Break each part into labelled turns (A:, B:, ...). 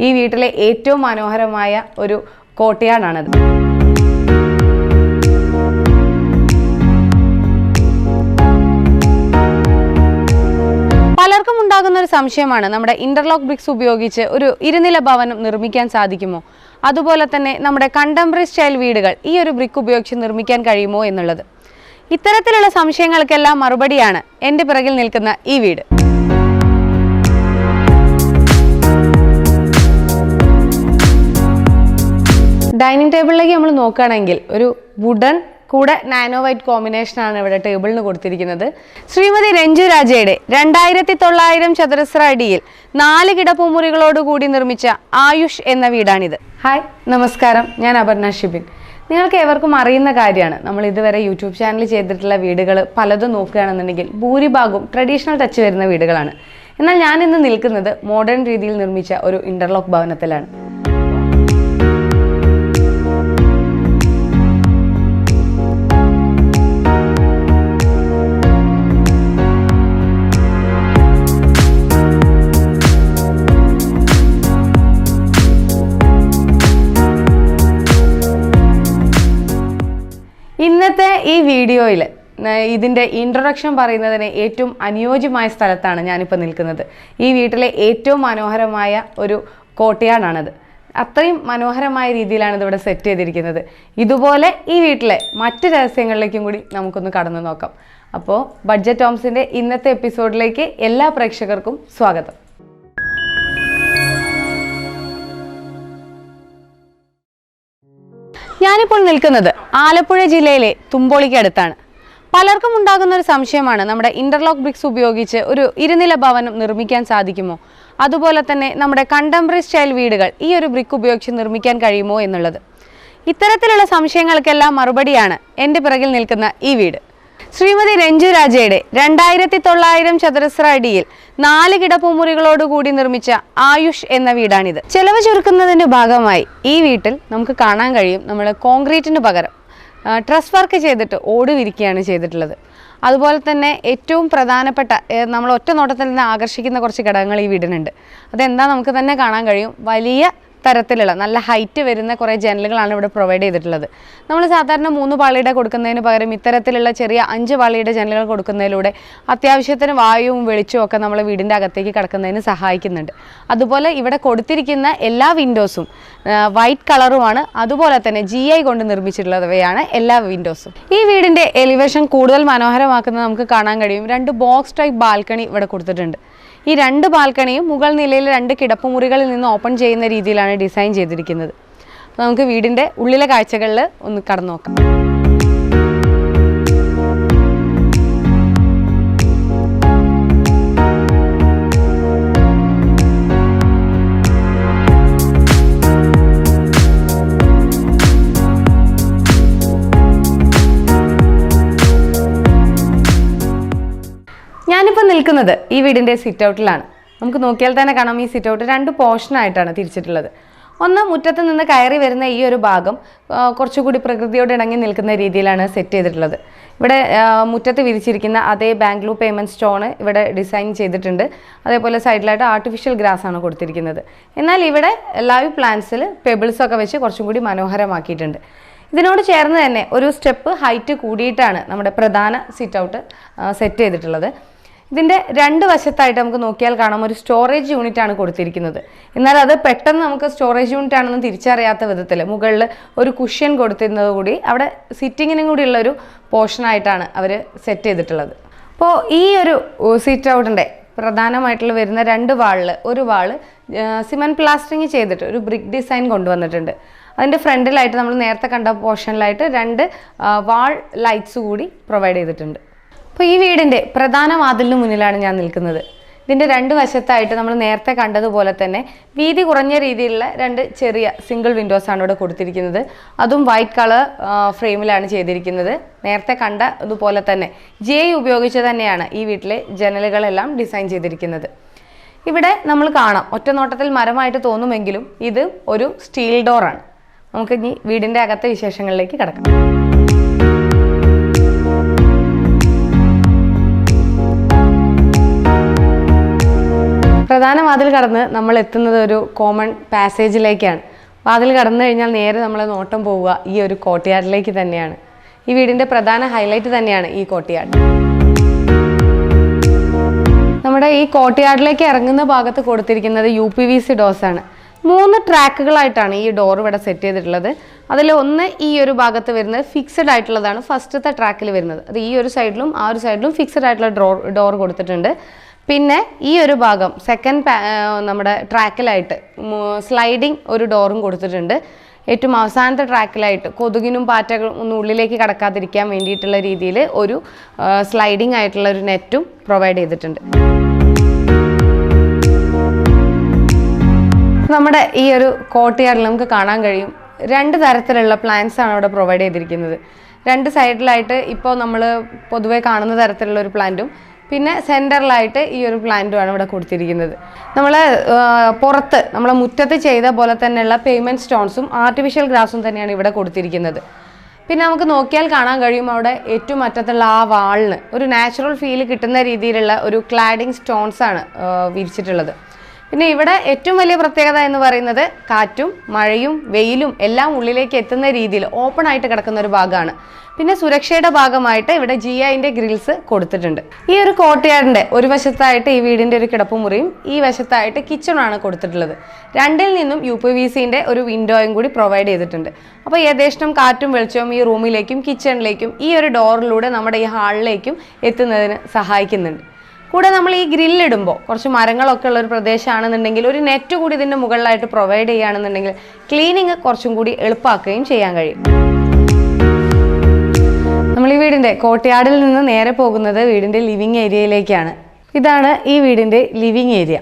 A: ഈ വീട്ടിലെ ഏറ്റവും മനോഹരമായ ഒരു കോട്ടയാടാണത് പലർക്കും ഉണ്ടാകുന്ന ഒരു സംശയമാണ് നമ്മുടെ ഇന്റർലോക്ക് ബ്രിക്സ് ഉപയോഗിച്ച് ഒരു ഇരുനില ഭവനം നിർമ്മിക്കാൻ സാധിക്കുമോ? അതുപോലെ തന്നെ നമ്മുടെ കണ്ടംപററി സ്റ്റൈൽ വീടുകൾ ഈ ഒരു ബ്രിക്ക് ഉപയോഗിച്ച് നിർമ്മിക്കാൻ കഴിയുമോ എന്നുള്ളത്. ഇത്തരത്തിലുള്ള സംശയങ്ങൾക്കെല്ലാം മറുപടിയാണ് എന്റെ പിറകിൽ നിൽക്കുന്ന ഈ വീട്. ഡൈനിങ് ടേബിളിലേക്ക് നമ്മൾ നോക്കുകയാണെങ്കിൽ ഒരു വുഡൻ കൂടെ നാനോ വൈറ്റ് കോമ്പിനേഷനാണ് ഇവിടെ ടേബിളിന് കൊടുത്തിരിക്കുന്നത്. ശ്രീമതി രഞ്ജു രാജയുടെ രണ്ടായിരത്തി തൊള്ളായിരം ചതുരശ്ര അടിയിൽ നാല് കിടപ്പുമുറികളോട് കൂടി നിർമ്മിച്ച ആയുഷ് എന്ന വീടാണിത്. ഹായ് നമസ്കാരം. ഞാൻ അപർണ ഷിബിൻ. നിങ്ങൾക്ക് ഏവർക്കും അറിയുന്ന കാര്യമാണ്. നമ്മൾ ഇതുവരെ യൂട്യൂബ് ചാനൽ ചെയ്തിട്ടുള്ള വീടുകൾ പലതും നോക്കുകയാണെന്നുണ്ടെങ്കിൽ ഭൂരിഭാഗവും ട്രഡീഷണൽ ടച്ച് വരുന്ന വീടുകളാണ്. എന്നാൽ ഞാൻ ഇന്ന് നിൽക്കുന്നത് മോഡേൺ രീതിയിൽ നിർമ്മിച്ച ഒരു ഇന്റർലോക്ക് ഭവനത്തിലാണ്. ഈ വീഡിയോയിൽ ഇതിന്റെ ഇൻട്രൊഡക്ഷൻ പറയുന്നതിന് ഏറ്റവും അനുയോജ്യമായ സ്ഥലത്താണ് ഞാനിപ്പോൾ നിൽക്കുന്നത്. ഈ വീട്ടിലെ ഏറ്റവും മനോഹരമായ ഒരു കോട്ടയാടാണത് അത്രയും മനോഹരമായ രീതിയിലാണ് ഇതിവിടെ സെറ്റ് ചെയ്തിരിക്കുന്നത്. ഇതുപോലെ ഈ വീട്ടിലെ മറ്റ് രഹസ്യങ്ങളിലേക്കും കൂടി നമുക്കൊന്ന് കടന്നു നോക്കാം. അപ്പോൾ ബഡ്ജറ്റ് ഹോംസിന്റെ ഇന്നത്തെ എപ്പിസോഡിലേക്ക് എല്ലാ പ്രേക്ഷകർക്കും സ്വാഗതം. ഞാനിപ്പോൾ നിൽക്കുന്നത് ആലപ്പുഴ ജില്ലയിലെ തുമ്പോളിക്ക് അടുത്താണ്. പലർക്കും ഉണ്ടാകുന്ന ഒരു സംശയമാണ് നമ്മുടെ ഇന്റർലോക്ക് ബ്രിക്സ് ഉപയോഗിച്ച് ഒരു ഇരുനില ഭവനം നിർമ്മിക്കാൻ സാധിക്കുമോ? അതുപോലെ തന്നെ നമ്മുടെ കണ്ടംപററി സ്റ്റൈൽ വീടുകൾ ഈ ഒരു ബ്രിക്ക് ഉപയോഗിച്ച് നിർമ്മിക്കാൻ കഴിയുമോ എന്നുള്ളത്. ഇത്തരത്തിലുള്ള സംശയങ്ങൾക്കെല്ലാം മറുപടിയാണ് എന്റെ പിറകിൽ നിൽക്കുന്ന ഈ വീട്. ശ്രീമതി രഞ്ജു രാജയുടെ രണ്ടായിരത്തി തൊള്ളായിരം ചതുരശ്ര അടിയിൽ നാല് കിടപ്പുമുറികളോടുകൂടി നിർമ്മിച്ച ആയുഷ് എന്ന വീടാണിത്. ചെലവ് ചുരുക്കുന്നതിന്റെ ഭാഗമായി ഈ വീട്ടിൽ നമുക്ക് കാണാൻ കഴിയും നമ്മൾ കോൺക്രീറ്റിന് പകരം ട്രസ് വർക്ക് ചെയ്തിട്ട് ഓട് വിരിക്കുകയാണ് ചെയ്തിട്ടുള്ളത്. അതുപോലെ തന്നെ ഏറ്റവും പ്രധാനപ്പെട്ട നമ്മൾ ഒറ്റ നോട്ടത്തിൽ നിന്ന് ആകർഷിക്കുന്ന കുറച്ച് ഘടകങ്ങൾ ഈ വീടിനുണ്ട്. അതെന്താ നമുക്ക് തന്നെ കാണാൻ കഴിയും. വലിയ തരത്തിലുള്ള നല്ല ഹൈറ്റ് വരുന്ന കുറേ ജനലുകളാണ് ഇവിടെ പ്രൊവൈഡ് ചെയ്തിട്ടുള്ളത്. നമ്മൾ സാധാരണ മൂന്ന് പാളിയുടെ കൊടുക്കുന്നതിന് പകരം ഇത്തരത്തിലുള്ള ചെറിയ അഞ്ച് പാളിയുടെ ജനലുകൾ കൊടുക്കുന്നതിലൂടെ അത്യാവശ്യത്തിന് വായുവും വെളിച്ചവും ഒക്കെ നമ്മൾ വീടിന്റെ അകത്തേക്ക് കിടക്കുന്നതിന് സഹായിക്കുന്നുണ്ട്. അതുപോലെ ഇവിടെ കൊടുത്തിരിക്കുന്ന എല്ലാ വിൻഡോസും വൈറ്റ് കളറുമാണ് അതുപോലെ തന്നെ ജി ഐ കൊണ്ട് നിർമ്മിച്ചിട്ടുള്ളവയാണ് എല്ലാ വിൻഡോസും ഈ വീടിന്റെ എലിവേഷൻ കൂടുതൽ മനോഹരമാക്കുന്നത് നമുക്ക് കാണാൻ കഴിയും. രണ്ട് ബോക്സ് ടൈപ്പ് ബാൽക്കണി ഇവിടെ കൊടുത്തിട്ടുണ്ട്. ഈ രണ്ട് ബാൽക്കണിയും മുകൾ നിലയിൽ രണ്ട് കിടപ്പുമുറികളിൽ നിന്ന് ഓപ്പൺ ചെയ്യുന്ന രീതിയിലാണ് ഡിസൈൻ ചെയ്തിരിക്കുന്നത്. നമുക്ക് വീടിന്റെ ഉള്ളിലെ കാഴ്ചകളിൽ ഒന്ന് കടന്നു നോക്കാം. ഞാനിപ്പോൾ നിൽക്കുന്നത് ഈ വീടിന്റെ സിറ്റ് ഔട്ടിലാണ് നമുക്ക് നോക്കിയാൽ തന്നെ കാണാം ഈ സിറ്റ് ഔട്ട് രണ്ട് പോർഷനായിട്ടാണ് തിരിച്ചിട്ടുള്ളത്. ഒന്ന് മുറ്റത്ത് നിന്ന് കയറി വരുന്ന ഈ ഒരു ഭാഗം കുറച്ചുകൂടി പ്രകൃതിയോട് ഇണങ്ങി നിൽക്കുന്ന രീതിയിലാണ് സെറ്റ് ചെയ്തിട്ടുള്ളത്. ഇവിടെ മുറ്റത്ത് വിരിച്ചിരിക്കുന്ന അതേ ബാംഗ്ലൂർ പേയ്മെന്റ് സ്റ്റോണ് ഇവിടെ ഡിസൈൻ ചെയ്തിട്ടുണ്ട്. അതേപോലെ സൈഡിലായിട്ട് ആർട്ടിഫിഷ്യൽ ഗ്രാസ് ആണ് കൊടുത്തിരിക്കുന്നത്. എന്നാൽ ഇവിടെ ലൈവ് പ്ലാന്റ്സിൽ പെബിൾസ് ഒക്കെ വെച്ച് കുറച്ചും കൂടി മനോഹരമാക്കിയിട്ടുണ്ട്. ഇതിനോട് ചേർന്ന് തന്നെ ഒരു സ്റ്റെപ്പ് ഹൈറ്റ് കൂടിയിട്ടാണ് നമ്മുടെ പ്രധാന സിറ്റ് ഔട്ട് സെറ്റ് ചെയ്തിട്ടുള്ളത്. ഇതിന്റെ രണ്ട് വശത്തായിട്ട് നമുക്ക് നോക്കിയാൽ കാണാം. ഒരു സ്റ്റോറേജ് യൂണിറ്റ് ആണ് കൊടുത്തിരിക്കുന്നത്. എന്നാൽ അത് പെട്ടെന്ന് നമുക്ക് സ്റ്റോറേജ് യൂണിറ്റ് ആണെന്ന് തിരിച്ചറിയാത്ത വിധത്തിൽ മുകളിൽ ഒരു കുഷ്യൻ കൊടുത്തിരുന്നത് കൂടി അവിടെ സിറ്റിങ്ങിനും കൂടിയുള്ള ഒരു പോർഷനായിട്ടാണ് അവർ സെറ്റ് ചെയ്തിട്ടുള്ളത്. അപ്പോൾ ഈ ഒരു സീറ്റ് ഔട്ടിന്റെ പ്രധാനമായിട്ടുള്ള വരുന്ന രണ്ട് വാളിൽ ഒരു വാൾ സിമെന്റ് പ്ലാസ്റ്ററിങ് ചെയ്തിട്ട് ഒരു ബ്രിക്ക് ഡിസൈൻ കൊണ്ടുവന്നിട്ടുണ്ട്. അതിന്റെ ഫ്രണ്ടിലായിട്ട് നമ്മൾ നേരത്തെ കണ്ട പോർഷനിലായിട്ട് രണ്ട് വാൾ ലൈറ്റ്സ് കൂടി പ്രൊവൈഡ് ചെയ്തിട്ടുണ്ട്. അപ്പോൾ ഈ വീടിന്റെ പ്രധാന വാതിലിന് മുന്നിലാണ് ഞാൻ നിൽക്കുന്നത്. ഇതിന്റെ രണ്ട് വശത്തായിട്ട് നമ്മൾ നേരത്തെ കണ്ടതുപോലെ തന്നെ വീതി കുറഞ്ഞ രീതിയിലുള്ള രണ്ട് ചെറിയ സിംഗിൾ വിൻഡോസ് ആണ് ഇവിടെ കൊടുത്തിരിക്കുന്നത്. അതും വൈറ്റ് കളർ ഫ്രെയിമിലാണ് ചെയ്തിരിക്കുന്നത്. നേരത്തെ കണ്ട അതുപോലെ തന്നെ ജെ ഉപയോഗിച്ച് തന്നെയാണ് ഈ വീട്ടിലെ ജനലുകളെല്ലാം ഡിസൈൻ ചെയ്തിരിക്കുന്നത്. ഇവിടെ നമ്മൾ കാണാം ഒറ്റ നോട്ടത്തിൽ മരമായിട്ട് തോന്നുമെങ്കിലും ഇത് ഒരു സ്റ്റീൽ ഡോറാണ് നമുക്ക് ഇനി വീടിന്റെ അകത്തെ വിശേഷങ്ങളിലേക്ക് കിടക്കാം. പ്രധാന വാതിൽ കടന്ന് നമ്മൾ എത്തുന്നത് ഒരു കോമൺ പാസേജിലേക്കാണ് വാതിൽ കടന്നു കഴിഞ്ഞാൽ നേരെ നമ്മൾ നോട്ടം പോവുക ഈ ഒരു കോട്ടയാടിലേക്ക് തന്നെയാണ്. ഈ വീടിന്റെ പ്രധാന ഹൈലൈറ്റ് തന്നെയാണ് ഈ കോട്ടയാട് നമ്മുടെ ഈ കോട്ടയാടിലേക്ക് ഇറങ്ങുന്ന ഭാഗത്ത് കൊടുത്തിരിക്കുന്നത് യു പി വി സി ഡോസാണ് മൂന്ന് ട്രാക്കുകളായിട്ടാണ് ഈ ഡോർ ഇവിടെ സെറ്റ് ചെയ്തിട്ടുള്ളത്. അതിൽ ഒന്ന് ഈ ഒരു ഭാഗത്ത് വരുന്നത് ഫിക്സഡ് ആയിട്ടുള്ളതാണ് ഫസ്റ്റത്തെ ട്രാക്കിൽ വരുന്നത്. അത് ഈ ഒരു സൈഡിലും ആ ഒരു സൈഡിലും ഫിക്സഡ് ആയിട്ടുള്ള ഡോർ ഡോർ കൊടുത്തിട്ടുണ്ട്. പിന്നെ ഈ ഒരു ഭാഗം സെക്കൻഡ് നമ്മുടെ ട്രാക്കിലായിട്ട് സ്ലൈഡിങ് ഒരു ഡോറും കൊടുത്തിട്ടുണ്ട്. ഏറ്റവും അവസാനത്തെ ട്രാക്കിലായിട്ട് കൊതുകിനും പാറ്റകളും ഒന്നും ഉള്ളിലേക്ക് കടക്കാതിരിക്കാൻ വേണ്ടിയിട്ടുള്ള രീതിയിൽ ഒരു സ്ലൈഡിങ് ആയിട്ടുള്ള ഒരു നെറ്റും പ്രൊവൈഡ് ചെയ്തിട്ടുണ്ട്. നമ്മുടെ ഈ ഒരു കോട്ടയാറിൽ നമുക്ക് കാണാൻ കഴിയും. രണ്ട് തരത്തിലുള്ള പ്ലാന്റ്സ് ആണ് അവിടെ പ്രൊവൈഡ് ചെയ്തിരിക്കുന്നത്. രണ്ട് സൈഡിലായിട്ട് ഇപ്പോൾ നമ്മൾ പൊതുവേ കാണുന്ന തരത്തിലുള്ള ഒരു പ്ലാന്റും പിന്നെ സെന്ററിലായിട്ട് ഈ ഒരു പ്ലാന്റുമാണ് ഇവിടെ കൊടുത്തിരിക്കുന്നത്. നമ്മൾ പുറത്ത് നമ്മളെ മുറ്റത്ത് ചെയ്ത പോലെ തന്നെയുള്ള പേയ്മെന്റ് സ്റ്റോൺസും ആർട്ടിഫിഷ്യൽ ഗ്രാസും തന്നെയാണ് ഇവിടെ കൊടുത്തിരിക്കുന്നത്. പിന്നെ നമുക്ക് നോക്കിയാൽ കാണാൻ കഴിയും അവിടെ ഏറ്റവും അറ്റത്തുള്ള ആ വാളിന് ഒരു നാച്ചുറൽ ഫീൽ കിട്ടുന്ന രീതിയിലുള്ള ഒരു ക്ലാഡിങ് സ്റ്റോൺസാണ് വിരിച്ചിട്ടുള്ളത്. പിന്നെ ഇവിടെ ഏറ്റവും വലിയ പ്രത്യേകത എന്ന് പറയുന്നത് കാറ്റും മഴയും വെയിലും എല്ലാം ഉള്ളിലേക്ക് എത്തുന്ന രീതിയിൽ ഓപ്പൺ ആയിട്ട് കിടക്കുന്ന ഒരു ഭാഗമാണ്. പിന്നെ സുരക്ഷയുടെ ഭാഗമായിട്ട് ഇവിടെ ജി ഐന്റെ ഗ്രിൽസ് കൊടുത്തിട്ടുണ്ട്. ഈ ഒരു കോട്ടയാടിന്റെ ഒരു വശത്തായിട്ട് ഈ വീടിന്റെ ഒരു കിടപ്പുമുറിയും ഈ വശത്തായിട്ട് കിച്ചണാണ് കൊടുത്തിട്ടുള്ളത്. രണ്ടിൽ നിന്നും യു പി വി സിന്റെ ഒരു വിൻഡോയും കൂടി പ്രൊവൈഡ് ചെയ്തിട്ടുണ്ട്. അപ്പോൾ ഏകദേശം കാറ്റും വെളിച്ചവും ഈ റൂമിലേക്കും കിച്ചണിലേക്കും ഈ ഒരു ഡോറിലൂടെ നമ്മുടെ ഈ ഹാളിലേക്കും എത്തുന്നതിന് സഹായിക്കുന്നുണ്ട്. കൂടെ നമ്മൾ ഈ ഗ്രില്ലിടുമ്പോൾ കുറച്ച് മരങ്ങളൊക്കെ ഉള്ള ഒരു പ്രദേശമാണെന്നുണ്ടെങ്കിൽ ഒരു നെറ്റ് കൂടി ഇതിന്റെ മുകളിലായിട്ട് പ്രൊവൈഡ് ചെയ്യുകയാണെന്നുണ്ടെങ്കിൽ ക്ലീനിങ് കുറച്ചും കൂടി എളുപ്പമാക്കുകയും ചെയ്യാൻ കഴിയും. നമ്മൾ ഈ വീടിന്റെ കോട്ടയാടിൽ നിന്ന് നേരെ പോകുന്നത് വീടിന്റെ ലിവിങ് ഏരിയയിലേക്കാണ് ഇതാണ് ഈ വീടിന്റെ ലിവിങ് ഏരിയ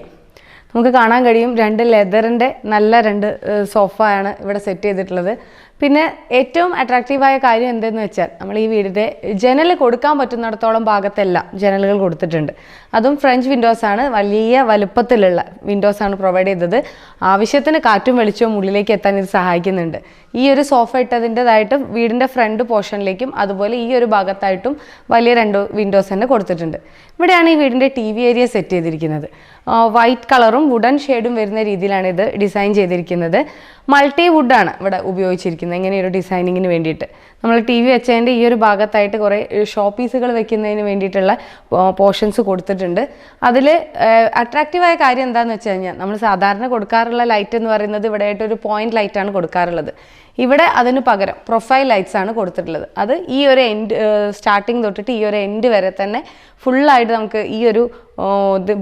A: നമുക്ക് കാണാൻ കഴിയും രണ്ട് ലെതറിന്റെ നല്ല രണ്ട് സോഫയാണ് ഇവിടെ സെറ്റ് ചെയ്തിട്ടുള്ളത്. പിന്നെ ഏറ്റവും അട്രാക്റ്റീവായ കാര്യം എന്തെന്ന് വെച്ചാൽ നമ്മൾ ഈ വീടിന്റെ ജനൽ കൊടുക്കാൻ പറ്റുന്നിടത്തോളം ഭാഗത്തെല്ലാം ജനലുകൾ കൊടുത്തിട്ടുണ്ട്. അതും ഫ്രഞ്ച് വിൻഡോസ് ആണ് വലിയ വലുപ്പത്തിലുള്ള വിൻഡോസ് ആണ് പ്രൊവൈഡ് ചെയ്തത്. ആവശ്യത്തിന് കാറ്റും വെളിച്ചവും ഉള്ളിലേക്ക് എത്താൻ ഇത് സഹായിക്കുന്നുണ്ട്. ഈ ഒരു സോഫ ഇട്ടതിന്റെതായിട്ട് വീടിന്റെ ഫ്രണ്ട് പോർഷനിലേക്കും അതുപോലെ ഈ ഒരു ഭാഗത്തായിട്ടും വലിയ രണ്ട് വിൻഡോസ് തന്നെ കൊടുത്തിട്ടുണ്ട്. ഇവിടെയാണ് ഈ വീടിന്റെ ടി വി ഏരിയ സെറ്റ് ചെയ്തിരിക്കുന്നത്. വൈറ്റ് കളറും വുഡൻ ഷെയ്ഡും വരുന്ന രീതിയിലാണ് ഇത് ഡിസൈൻ ചെയ്തിരിക്കുന്നത്. മൾട്ടി വുഡാണ് ഇവിടെ ഉപയോഗിച്ചിരിക്കുന്നത്. ഇങ്ങനെ ഒരു ഡിസൈനിങ്ങിന് വേണ്ടിയിട്ട്. നമ്മൾ ടി വി വെച്ചതിന്റെ ഈ ഒരു ഭാഗത്തായിട്ട് കുറേ ഷോപ്പീസുകൾ പീസുകൾ വെക്കുന്നതിന് വേണ്ടിയിട്ടുള്ള പോർഷൻസ് കൊടുത്തിട്ടുണ്ട്. അതിൽ അട്രാക്റ്റീവായ കാര്യം എന്താണെന്ന് വെച്ച് കഴിഞ്ഞാൽ നമ്മൾ സാധാരണ കൊടുക്കാറുള്ള ലൈറ്റ് എന്ന് പറയുന്നത് ഇവിടെ ആയിട്ട് ഒരു പോയിന്റ് ലൈറ്റാണ് കൊടുക്കാറുള്ളത്. ഇവിടെ അതിന് പകരം പ്രൊഫൈൽ ലൈറ്റ്സ് ആണ് കൊടുത്തിട്ടുള്ളത്. അത് ഈ ഒരു എൻഡ് സ്റ്റാർട്ടിങ് തൊട്ടിട്ട് ഈ ഒരു എൻഡ് വരെ തന്നെ ഫുള്ളായിട്ട് നമുക്ക് ഈ ഒരു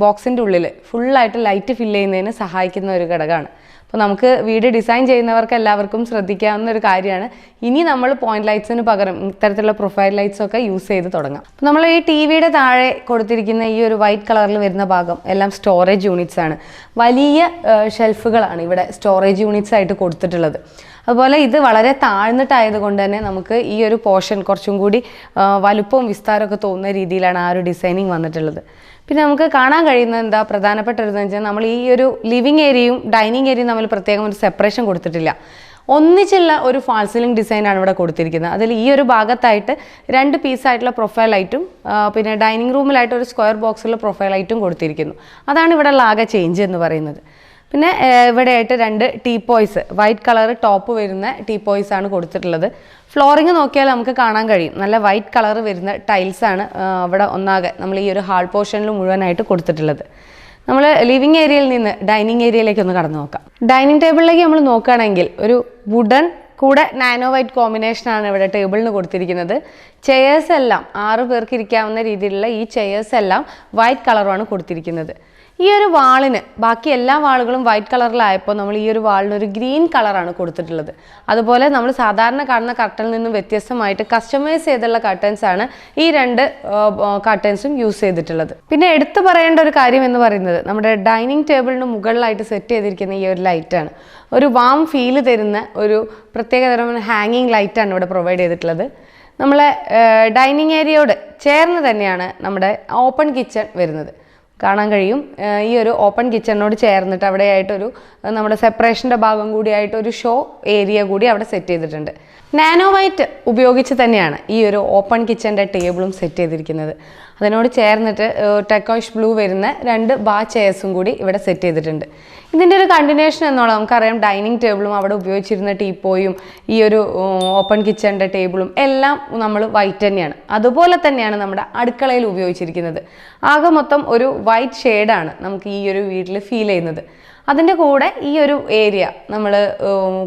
A: ബോക്സിന്റെ ഉള്ളിൽ ഫുള്ളായിട്ട് ലൈറ്റ് ഫില്ല് ചെയ്യുന്നതിന് സഹായിക്കുന്ന ഒരു ഘടകമാണ്. അപ്പോൾ നമുക്ക് വീട് ഡിസൈൻ ചെയ്യുന്നവർക്ക് എല്ലാവർക്കും ശ്രദ്ധിക്കാവുന്ന ഒരു കാര്യമാണ്. ഇനി നമ്മൾ പോയിന്റ് ലൈറ്റ്സിന് പകരം ഇത്തരത്തിലുള്ള പ്രൊഫൈൽ ലൈറ്റ്സ് ഒക്കെ യൂസ് ചെയ്ത് തുടങ്ങാം. അപ്പോൾ നമ്മൾ ഈ ടി വിയുടെ താഴെ കൊടുത്തിരിക്കുന്ന ഈ ഒരു വൈറ്റ് കളറിൽ വരുന്ന ഭാഗം എല്ലാം സ്റ്റോറേജ് യൂണിറ്റ്സ് ആണ്. വലിയ ഷെൽഫുകളാണ് ഇവിടെ സ്റ്റോറേജ് യൂണിറ്റ്സ് ആയിട്ട് കൊടുത്തിട്ടുള്ളത്. അതുപോലെ ഇത് വളരെ താഴ്ന്നിട്ടായത് കൊണ്ട് തന്നെ നമുക്ക് ഈ ഒരു പോർഷൻ കുറച്ചും കൂടി വലുപ്പവും വിസ്താരമൊക്കെ തോന്നുന്ന രീതിയിലാണ് ആ ഒരു ഡിസൈനിങ് വന്നിട്ടുള്ളത്. പിന്നെ നമുക്ക് കാണാൻ കഴിയുന്നത് എന്താ? പ്രധാനപ്പെട്ട ഒരു വെച്ചാൽ നമ്മൾ ഈ ഒരു ലിവിങ് ഏരിയയും ഡൈനിങ് ഏരിയയും തമ്മിൽ പ്രത്യേകം ഒരു സെപ്പറേഷൻ കൊടുത്തിട്ടില്ല. ഒന്നിച്ചുള്ള ഒരു ഫാൾ സീലിംഗ് ഡിസൈനാണ് ഇവിടെ കൊടുത്തിരിക്കുന്നത്. അതിൽ ഈ ഒരു ഭാഗത്തായിട്ട് രണ്ട് പീസായിട്ടുള്ള പ്രൊഫൈൽ ലൈറ്റും പിന്നെ ഡൈനിങ് റൂമിലായിട്ട് ഒരു സ്ക്വയർ ബോക്സിലുള്ള പ്രൊഫൈൽ ലൈറ്റും കൊടുത്തിരിക്കുന്നു. അതാണ് ഇവിടെ ആകെ ചേഞ്ച് എന്ന് പറയുന്നത്. പിന്നെ ഇവിടെയായിട്ട് രണ്ട് ടീപ്പോയ്സ്. വൈറ്റ് കളർ ടോപ്പ് വരുന്ന ടീപ്പോയ്സ് ആണ് കൊടുത്തിട്ടുള്ളത്. ഫ്ലോറിങ് നോക്കിയാൽ നമുക്ക് കാണാൻ കഴിയും. നല്ല വൈറ്റ് കളർ വരുന്ന ടൈൽസ് ആണ് അവിടെ ഒന്നാകെ നമ്മൾ ഈ ഒരു ഹാൾ പോർഷനിൽ മുഴുവനായിട്ട് കൊടുത്തിട്ടുള്ളത്. നമ്മൾ ലിവിങ് ഏരിയയിൽ നിന്ന് ഡൈനിങ് ഏരിയയിലേക്ക് ഒന്ന് കടന്നു നോക്കാം. ഡൈനിങ് ടേബിളിലേക്ക് നമ്മൾ നോക്കുകയാണെങ്കിൽ ഒരു വുഡൻ കൂടെ നാനോ വൈറ്റ് കോമ്പിനേഷനാണ് ഇവിടെ ടേബിളിന് കൊടുത്തിരിക്കുന്നത്. ചെയേഴ്സ് എല്ലാം ആറ് പേർക്ക് ഇരിക്കാവുന്ന രീതിയിലുള്ള ഈ ചെയേഴ്സ് എല്ലാം വൈറ്റ് കളറുമാണ് കൊടുത്തിരിക്കുന്നത്. ഈ ഒരു വാളിന് ബാക്കി എല്ലാ വാളുകളും വൈറ്റ് കളറിലായപ്പോൾ നമ്മൾ ഈ ഒരു വാളിന് ഒരു ഗ്രീൻ കളറാണ് കൊടുത്തിട്ടുള്ളത്. അതുപോലെ നമ്മൾ സാധാരണ കാണുന്ന കർട്ടനിൽ നിന്നും വ്യത്യസ്തമായിട്ട് കസ്റ്റമൈസ് ചെയ്തുള്ള കർട്ടൻസ് ആണ് ഈ രണ്ട് കർട്ടൻസും യൂസ് ചെയ്തിട്ടുള്ളത്. പിന്നെ എടുത്തു പറയേണ്ട ഒരു കാര്യം എന്ന് പറയുന്നത് നമ്മുടെ ഡൈനിങ് ടേബിളിന് മുകളിലായിട്ട് സെറ്റ് ചെയ്തിരിക്കുന്ന ഈ ഒരു ലൈറ്റാണ് ഒരു വാം ഫീൽ തരുന്ന ഒരു പ്രത്യേകതരം ഹാങ്ങിങ് ലൈറ്റാണ് ഇവിടെ പ്രൊവൈഡ് ചെയ്തിട്ടുള്ളത്. നമ്മളെ ഡൈനിങ് ഏരിയയോട് ചേർന്ന് തന്നെയാണ് നമ്മുടെ ഓപ്പൺ കിച്ചൺ വരുന്നത്. കാണാൻ കഴിയും. ഈ ഒരു ഓപ്പൺ കിച്ചണിനോട് ചേർന്നിട്ട് അവിടെയായിട്ടൊരു നമ്മുടെ സെപ്പറേഷന്റെ ഭാഗം കൂടിയായിട്ട് ഒരു ഷോ ഏരിയ കൂടി അവിടെ സെറ്റ് ചെയ്തിട്ടുണ്ട്. നാനോ വൈറ്റ് ഉപയോഗിച്ച് തന്നെയാണ് ഈ ഒരു ഓപ്പൺ കിച്ചന്റെ ടേബിളും സെറ്റ് ചെയ്തിരിക്കുന്നത്. അതിനോട് ചേർന്നിട്ട് ടെക്കോഷ് ബ്ലൂ വരുന്ന രണ്ട് ബാ ചെയർസും കൂടി ഇവിടെ സെറ്റ് ചെയ്തിട്ടുണ്ട്. ഇതിന്റെ ഒരു കണ്ടിന്യൂഷൻ എന്നോളം നമുക്കറിയാം ഡൈനിങ് ടേബിളും അവിടെ ഉപയോഗിച്ചിരുന്ന ടീപ്പോയും ഈ ഒരു ഓപ്പൺ കിച്ചണിന്റെ ടേബിളും എല്ലാം നമ്മൾ വൈറ്റ് തന്നെയാണ്. അതുപോലെ തന്നെയാണ് നമ്മുടെ അടുക്കളയിൽ ഉപയോഗിച്ചിരിക്കുന്നത്. ആകെ മൊത്തം ഒരു വൈറ്റ് ഷെയ്ഡാണ് നമുക്ക് ഈ ഒരു വീട്ടിൽ ഫീൽ ചെയ്യുന്നത്. അതിന്റെ കൂടെ ഈ ഒരു ഏരിയ നമ്മൾ